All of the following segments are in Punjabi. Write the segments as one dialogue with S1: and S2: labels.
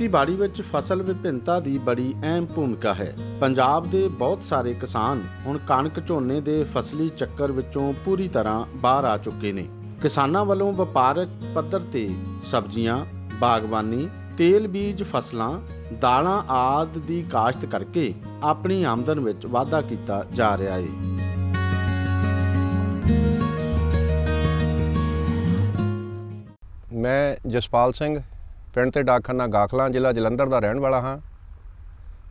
S1: ਖੇਤੀਬਾੜੀ ਵਿੱਚ ਫਸਲ ਵਿਭਿੰਨਤਾ ਦੀ ਬੜੀ ਅਹਿਮ ਭੂਮਿਕਾ ਹੈ। ਪੰਜਾਬ ਦੇ ਬਹੁਤ ਸਾਰੇ ਕਿਸਾਨ ਹੁਣ ਕਣਕ ਝੋਨੇ ਦੇ ਫਸਲੀ ਚੱਕਰ ਵਿੱਚੋਂ ਪੂਰੀ ਤਰ੍ਹਾਂ ਬਾਹਰ ਆ ਚੁੱਕੇ ਨੇ। ਕਿਸਾਨਾਂ ਵੱਲੋਂ ਵਪਾਰਕ ਪੱਧਰ ਤੇ ਸਬਜ਼ੀਆਂ, ਬਾਗਬਾਨੀ, ਤੇਲ ਬੀਜ ਫਸਲਾਂ, ਦਾਲਾਂ ਆਦ ਦੀ ਕਾਸ਼ਤ ਕਰਕੇ ਆਪਣੀ ਆਮਦਨ ਵਿੱਚ ਵਾਧਾ ਕੀਤਾ ਜਾ ਰਿਹਾ ਹੈ
S2: ਮੈਂ ਜਸਪਾਲ ਸਿੰਘ ਪਿੰਡ ਤੇ ਡਾਕਖਾਨਾ ਗਾਖਲਾਂ ਜ਼ਿਲ੍ਹਾ ਜਲੰਧਰ ਦਾ ਰਹਿਣ ਵਾਲਾ ਹਾਂ।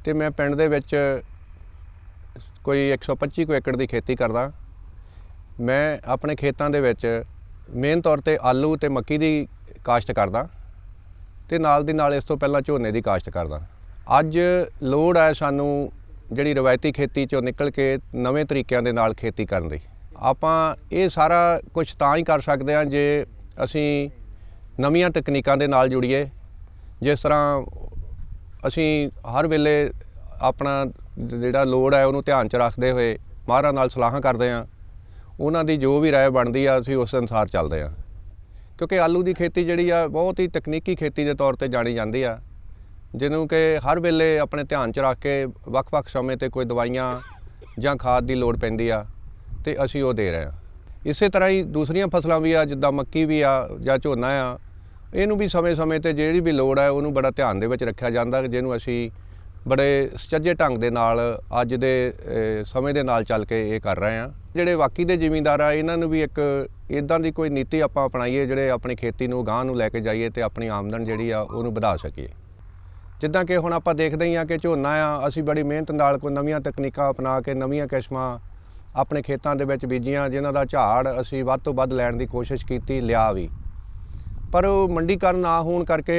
S2: ਤੇ ਮੈਂ ਪਿੰਡ ਦੇ ਵਿੱਚ ਕੋਈ 125 ਕੁ ਏਕੜ ਦੀ ਖੇਤੀ ਕਰਦਾ। ਮੈਂ ਆਪਣੇ ਖੇਤਾਂ ਦੇ ਵਿੱਚ ਮੇਨ ਤੌਰ ਤੇ ਆਲੂ ਤੇ ਮੱਕੀ ਦੀ ਕਾਸ਼ਤ ਕਰਦਾ ਤੇ ਨਾਲ ਦੀ ਨਾਲ ਇਸ ਤੋਂ ਪਹਿਲਾਂ ਝੋਨੇ ਦੀ ਕਾਸ਼ਤ ਕਰਦਾ। ਅੱਜ ਲੋੜ ਹੈ ਸਾਨੂੰ ਜਿਹੜੀ ਰਵਾਇਤੀ ਖੇਤੀ ਚੋਂ ਨਿਕਲ ਕੇ ਨਵੇਂ ਤਰੀਕਿਆਂ ਦੇ ਨਾਲ ਖੇਤੀ ਕਰਨ ਦੀ। ਆਪਾਂ ਇਹ ਸਾਰਾ ਕੁਝ ਤਾਂ ਹੀ ਕਰ ਸਕਦੇ ਹਾਂ ਜੇ ਅਸੀਂ ਨਵੀਆਂ ਤਕਨੀਕਾਂ ਦੇ ਨਾਲ ਜੁੜੀਏ। ਜਿਸ ਤਰ੍ਹਾਂ ਅਸੀਂ ਹਰ ਵੇਲੇ ਆਪਣਾ ਜਿਹੜਾ ਲੋੜ ਹੈ ਉਹਨੂੰ ਧਿਆਨ 'ਚ ਰੱਖਦੇ ਹੋਏ ਮਾਹਰਾਂ ਨਾਲ ਸਲਾਹਾਂ ਕਰਦੇ ਹਾਂ, ਉਹਨਾਂ ਦੀ ਜੋ ਵੀ ਰਾਏ ਬਣਦੀ ਆ, ਅਸੀਂ ਉਸ ਅਨੁਸਾਰ ਚੱਲਦੇ ਹਾਂ। ਕਿਉਂਕਿ ਆਲੂ ਦੀ ਖੇਤੀ ਜਿਹੜੀ ਆ, ਬਹੁਤ ਹੀ ਤਕਨੀਕੀ ਖੇਤੀ ਦੇ ਤੌਰ ਤੇ ਜਾਣੀ ਜਾਂਦੀ ਆ, ਜਿਹਨੂੰ ਕਿ ਹਰ ਵੇਲੇ ਆਪਣੇ ਧਿਆਨ 'ਚ ਰੱਖ ਕੇ ਵੱਖ-ਵੱਖ ਸਮੇਂ ਤੇ ਕੋਈ ਦਵਾਈਆਂ ਜਾਂ ਖਾਦ ਦੀ ਲੋੜ ਪੈਂਦੀ ਆ, ਤੇ ਅਸੀਂ ਉਹ ਦੇ ਰਹੇ ਹਾਂ। ਇਸੇ ਤਰ੍ਹਾਂ ਹੀ ਦੂਸਰੀਆਂ ਫਸਲਾਂ ਵੀ ਆ, ਜਿੱਦਾਂ ਮੱਕੀ ਵੀ ਆ ਜਾਂ ਝੋਨਾ ਆ ਇਹਨੂੰ ਵੀ ਸਮੇਂ-ਸਮੇਂ ਤੇ ਜਿਹੜੀ ਵੀ ਲੋੜ ਹੈ, ਉਹਨੂੰ ਬੜਾ ਧਿਆਨ ਦੇ ਵਿੱਚ ਰੱਖਿਆ ਜਾਂਦਾ ਜਿਹਨੂੰ ਅਸੀਂ ਬੜੇ ਸੁਚੱਜੇ ਢੰਗ ਦੇ ਨਾਲ ਅੱਜ ਦੇ ਸਮੇਂ ਦੇ ਨਾਲ ਚੱਲ ਕੇ ਇਹ ਕਰ ਰਹੇ ਹਾਂ। ਜਿਹੜੇ ਬਾਕੀ ਦੇ ਜ਼ਿਮੀਂਦਾਰ ਆ, ਇਹਨਾਂ ਨੂੰ ਵੀ ਇੱਕ ਇਦਾਂ ਦੀ ਕੋਈ ਨੀਤੀ ਆਪਾਂ ਅਪਣਾਈਏ, ਜਿਹੜੇ ਆਪਣੀ ਖੇਤੀ ਨੂੰ ਗਾਂਹ ਨੂੰ ਲੈ ਕੇ ਜਾਈਏ ਤੇ ਆਪਣੀ ਆਮਦਨ ਜਿਹੜੀ ਆ, ਉਹਨੂੰ ਵਧਾ ਸਕੀਏ। ਜਿੱਦਾਂ ਕਿ ਹੁਣ ਆਪਾਂ ਦੇਖਦੇ ਹੀ ਆ ਕਿ ਝੋਨਾ ਆ, ਅਸੀਂ ਬੜੀ ਮਿਹਨਤ ਨਾਲ ਕੋਈ ਨਵੀਆਂ ਤਕਨੀਕਾਂ ਅਪਣਾ ਕੇ, ਨਵੀਆਂ ਕਿਸਮਾਂ ਆਪਣੇ ਖੇਤਾਂ ਦੇ ਵਿੱਚ ਬੀਜੀਆਂ, ਜਿਨ੍ਹਾਂ ਦਾ ਝਾੜ ਅਸੀਂ ਵੱਧ ਤੋਂ ਵੱਧ ਲੈਣ ਦੀ ਕੋਸ਼ਿਸ਼ ਕੀਤੀ, ਲਿਆ ਵੀ। ਪਰ ਉਹ ਮੰਡੀਕਰਨ ਨਾ ਹੋਣ ਕਰਕੇ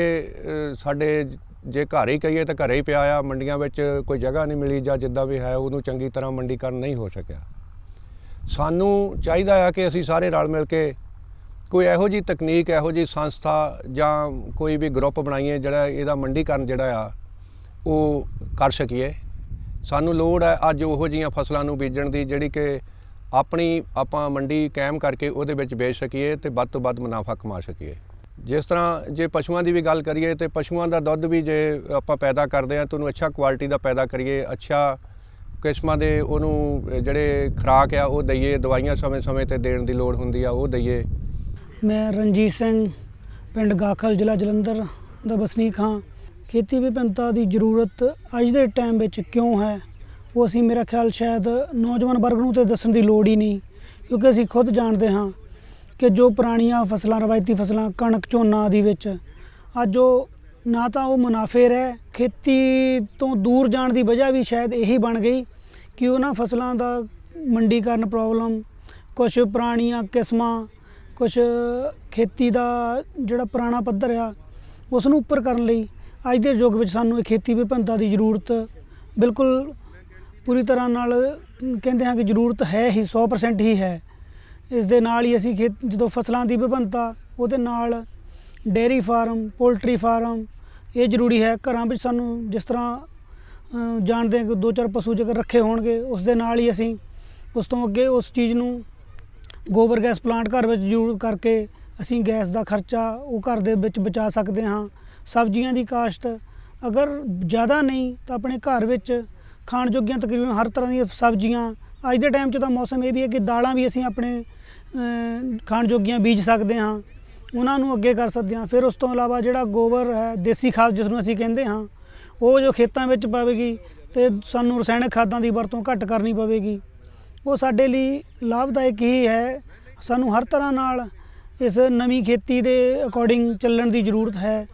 S2: ਸਾਡੇ ਜੇ ਘਰ ਹੀ ਕਹੀਏ ਤਾਂ ਘਰੇ ਹੀ ਪਿਆ ਆ, ਮੰਡੀਆਂ ਵਿੱਚ ਕੋਈ ਜਗ੍ਹਾ ਨਹੀਂ ਮਿਲੀ ਜਾਂ ਜਿੱਦਾਂ ਵੀ ਹੈ, ਉਹਨੂੰ ਚੰਗੀ ਤਰ੍ਹਾਂ ਮੰਡੀਕਰਨ ਨਹੀਂ ਹੋ ਸਕਿਆ। ਸਾਨੂੰ ਚਾਹੀਦਾ ਆ ਕਿ ਅਸੀਂ ਸਾਰੇ ਰਲ ਮਿਲ ਕੇ ਕੋਈ ਇਹੋ ਜੀ ਤਕਨੀਕ, ਇਹੋ ਜੀ ਸੰਸਥਾ ਜਾਂ ਕੋਈ ਵੀ ਗਰੁੱਪ ਬਣਾਈਏ ਜਿਹੜਾ ਇਹਦਾ ਮੰਡੀਕਰਨ ਜਿਹੜਾ ਆ, ਉਹ ਕਰ ਸਕੀਏ। ਸਾਨੂੰ ਲੋੜ ਹੈ ਅੱਜ ਉਹੋ ਜੀਆਂ ਫਸਲਾਂ ਨੂੰ ਬੀਜਣ ਦੀ, ਜਿਹੜੀ ਕਿ ਆਪਣੀ ਆਪਾਂ ਮੰਡੀ ਕਾਇਮ ਕਰਕੇ ਉਹਦੇ ਵਿੱਚ ਵੇਚ ਸਕੀਏ ਤੇ ਵੱਧ ਤੋਂ ਵੱਧ ਮੁਨਾਫਾ ਕਮਾ ਸਕੀਏ। ਜਿਸ ਤਰ੍ਹਾਂ ਜੇ ਪਸ਼ੂਆਂ ਦੀ ਵੀ ਗੱਲ ਕਰੀਏ ਤੇ ਪਸ਼ੂਆਂ ਦਾ ਦੁੱਧ ਵੀ ਜੇ ਆਪਾਂ ਪੈਦਾ ਕਰਦੇ ਆ ਤਾਂ ਉਹਨੂੰ ਅੱਛਾ ਕੁਆਲਿਟੀ ਦਾ ਪੈਦਾ ਕਰੀਏ, ਅੱਛਾ ਕਿਸਮਾਂ ਦੇ ਉਹਨੂੰ ਜਿਹੜੇ ਖੁਰਾਕ ਆ ਉਹ ਦਈਏ, ਦਵਾਈਆਂ ਸਮੇਂ-ਸਮੇਂ ਤੇ ਦੇਣ ਦੀ ਲੋੜ ਹੁੰਦੀ ਆ, ਉਹ ਦਈਏ।
S3: ਮੈਂ ਰਣਜੀਤ ਸਿੰਘ, ਪਿੰਡ ਗਾਖਲ, ਜ਼ਿਲ੍ਹਾ ਜਲੰਧਰ ਦਾ ਵਸਨੀਕ ਹਾਂ। ਖੇਤੀ ਵਿਭਿੰਨਤਾ ਦੀ ਜ਼ਰੂਰਤ ਅੱਜ ਦੇ ਟਾਈਮ ਵਿੱਚ ਕਿਉਂ ਹੈ? ਉਹ ਅਸੀਂ, ਮੇਰਾ ਖਿਆਲ ਸ਼ਾਇਦ ਨੌਜਵਾਨ ਵਰਗ ਨੂੰ ਤੇ ਦੱਸਣ ਦੀ ਲੋੜ ਹੀ ਨਹੀਂ, ਕਿਉਂਕਿ ਅਸੀਂ ਖੁਦ ਜਾਣਦੇ ਹਾਂ ਕਿ ਜੋ ਪੁਰਾਣੀਆਂ ਫਸਲਾਂ, ਰਵਾਇਤੀ ਫਸਲਾਂ ਕਣਕ, ਝੋਨਾ ਆਦਿ ਵਿੱਚ, ਅੱਜ ਉਹ ਨਾ ਤਾਂ ਉਹ ਮੁਨਾਫੇ ਰਹਿ, ਖੇਤੀ ਤੋਂ ਦੂਰ ਜਾਣ ਦੀ ਵਜ੍ਹਾ ਵੀ ਸ਼ਾਇਦ ਇਹੀ ਬਣ ਗਈ ਕਿ ਉਹਨਾਂ ਫਸਲਾਂ ਦਾ ਮੰਡੀਕਰਨ ਪ੍ਰੋਬਲਮ ਕੁਝ ਪੁਰਾਣੀਆਂ ਕਿਸਮਾਂ ਕੁਝ ਖੇਤੀ ਦਾ ਜਿਹੜਾ ਪੁਰਾਣਾ ਪੱਧਰ ਆ ਉਸ ਨੂੰ ਉੱਪਰ ਕਰਨ ਲਈ ਅੱਜ ਦੇ ਯੁੱਗ ਵਿੱਚ ਸਾਨੂੰ ਇਹ ਖੇਤੀ ਵਿਭਿੰਨਤਾ ਦੀ ਜ਼ਰੂਰਤ ਬਿਲਕੁਲ ਪੂਰੀ ਤਰ੍ਹਾਂ ਨਾਲ ਕਹਿੰਦੇ ਹਾਂ ਕਿ ਜ਼ਰੂਰਤ ਹੈ ਹੀ 100% ਹੀ ਹੈ। ਇਸ ਦੇ ਨਾਲ ਹੀ ਅਸੀਂ ਖੇਤ, ਜਦੋਂ ਫਸਲਾਂ ਦੀ ਵਿਭਿੰਨਤਾ, ਉਹਦੇ ਨਾਲ ਡੇਅਰੀ ਫਾਰਮ, ਪੋਲਟਰੀ ਫਾਰਮ, ਇਹ ਜ਼ਰੂਰੀ ਹੈ ਘਰਾਂ ਵਿੱਚ ਸਾਨੂੰ ਜਿਸ ਤਰ੍ਹਾਂ ਜਾਣਦੇ ਹਾਂ ਕਿ ਦੋ ਚਾਰ ਪਸ਼ੂ ਜੇਕਰ ਰੱਖੇ ਹੋਣਗੇ, ਉਸ ਦੇ ਨਾਲ ਹੀ ਅਸੀਂ ਉਸ ਤੋਂ ਅੱਗੇ ਉਸ ਚੀਜ਼ ਨੂੰ ਗੋਬਰ ਗੈਸ ਪਲਾਂਟ ਘਰ ਵਿੱਚ ਜ਼ਰੂਰ ਕਰਕੇ ਅਸੀਂ ਗੈਸ ਦਾ ਖਰਚਾ ਉਹ ਘਰ ਦੇ ਵਿੱਚ ਬਚਾ ਸਕਦੇ ਹਾਂ। ਸਬਜ਼ੀਆਂ ਦੀ ਕਾਸ਼ਤ ਅਗਰ ਜ਼ਿਆਦਾ ਨਹੀਂ ਤਾਂ ਆਪਣੇ ਘਰ ਵਿੱਚ ਖਾਣ ਜੋਗੀਆਂ ਤਕਰੀਬਨ ਹਰ ਤਰ੍ਹਾਂ ਦੀਆਂ ਸਬਜ਼ੀਆਂ। ਅੱਜ ਦੇ ਟਾਈਮ 'ਚ ਤਾਂ ਮੌਸਮ ਇਹ ਵੀ ਹੈ ਕਿ ਦਾਲਾਂ ਵੀ ਅਸੀਂ ਆਪਣੇ ਖਾਣ ਜੋਗੀਆਂ ਬੀਜ ਸਕਦੇ ਹਾਂ, ਉਹਨਾਂ ਨੂੰ ਅੱਗੇ ਕਰ ਸਕਦੇ ਹਾਂ। ਫਿਰ ਉਸ ਤੋਂ ਇਲਾਵਾ ਜਿਹੜਾ ਗੋਬਰ ਹੈ, ਦੇਸੀ ਖਾਦ ਜਿਸ ਨੂੰ ਅਸੀਂ ਕਹਿੰਦੇ ਹਾਂ, ਉਹ ਜੋ ਖੇਤਾਂ ਵਿੱਚ ਪਵੇਗੀ ਤੇ ਸਾਨੂੰ ਰਸਾਇਣਕ ਖਾਦਾਂ ਦੀ ਵਰਤੋਂ ਘੱਟ ਕਰਨੀ ਪਵੇਗੀ। ਉਹ ਸਾਡੇ ਲਈ ਲਾਭਦਾਇਕ ਹੀ ਹੈ। ਸਾਨੂੰ ਹਰ ਤਰ੍ਹਾਂ ਨਾਲ ਇਸ ਨਵੀਂ ਖੇਤੀ ਦੇ ਅਕੋਰਡਿੰਗ ਚੱਲਣ ਦੀ ਜ਼ਰੂਰਤ ਹੈ।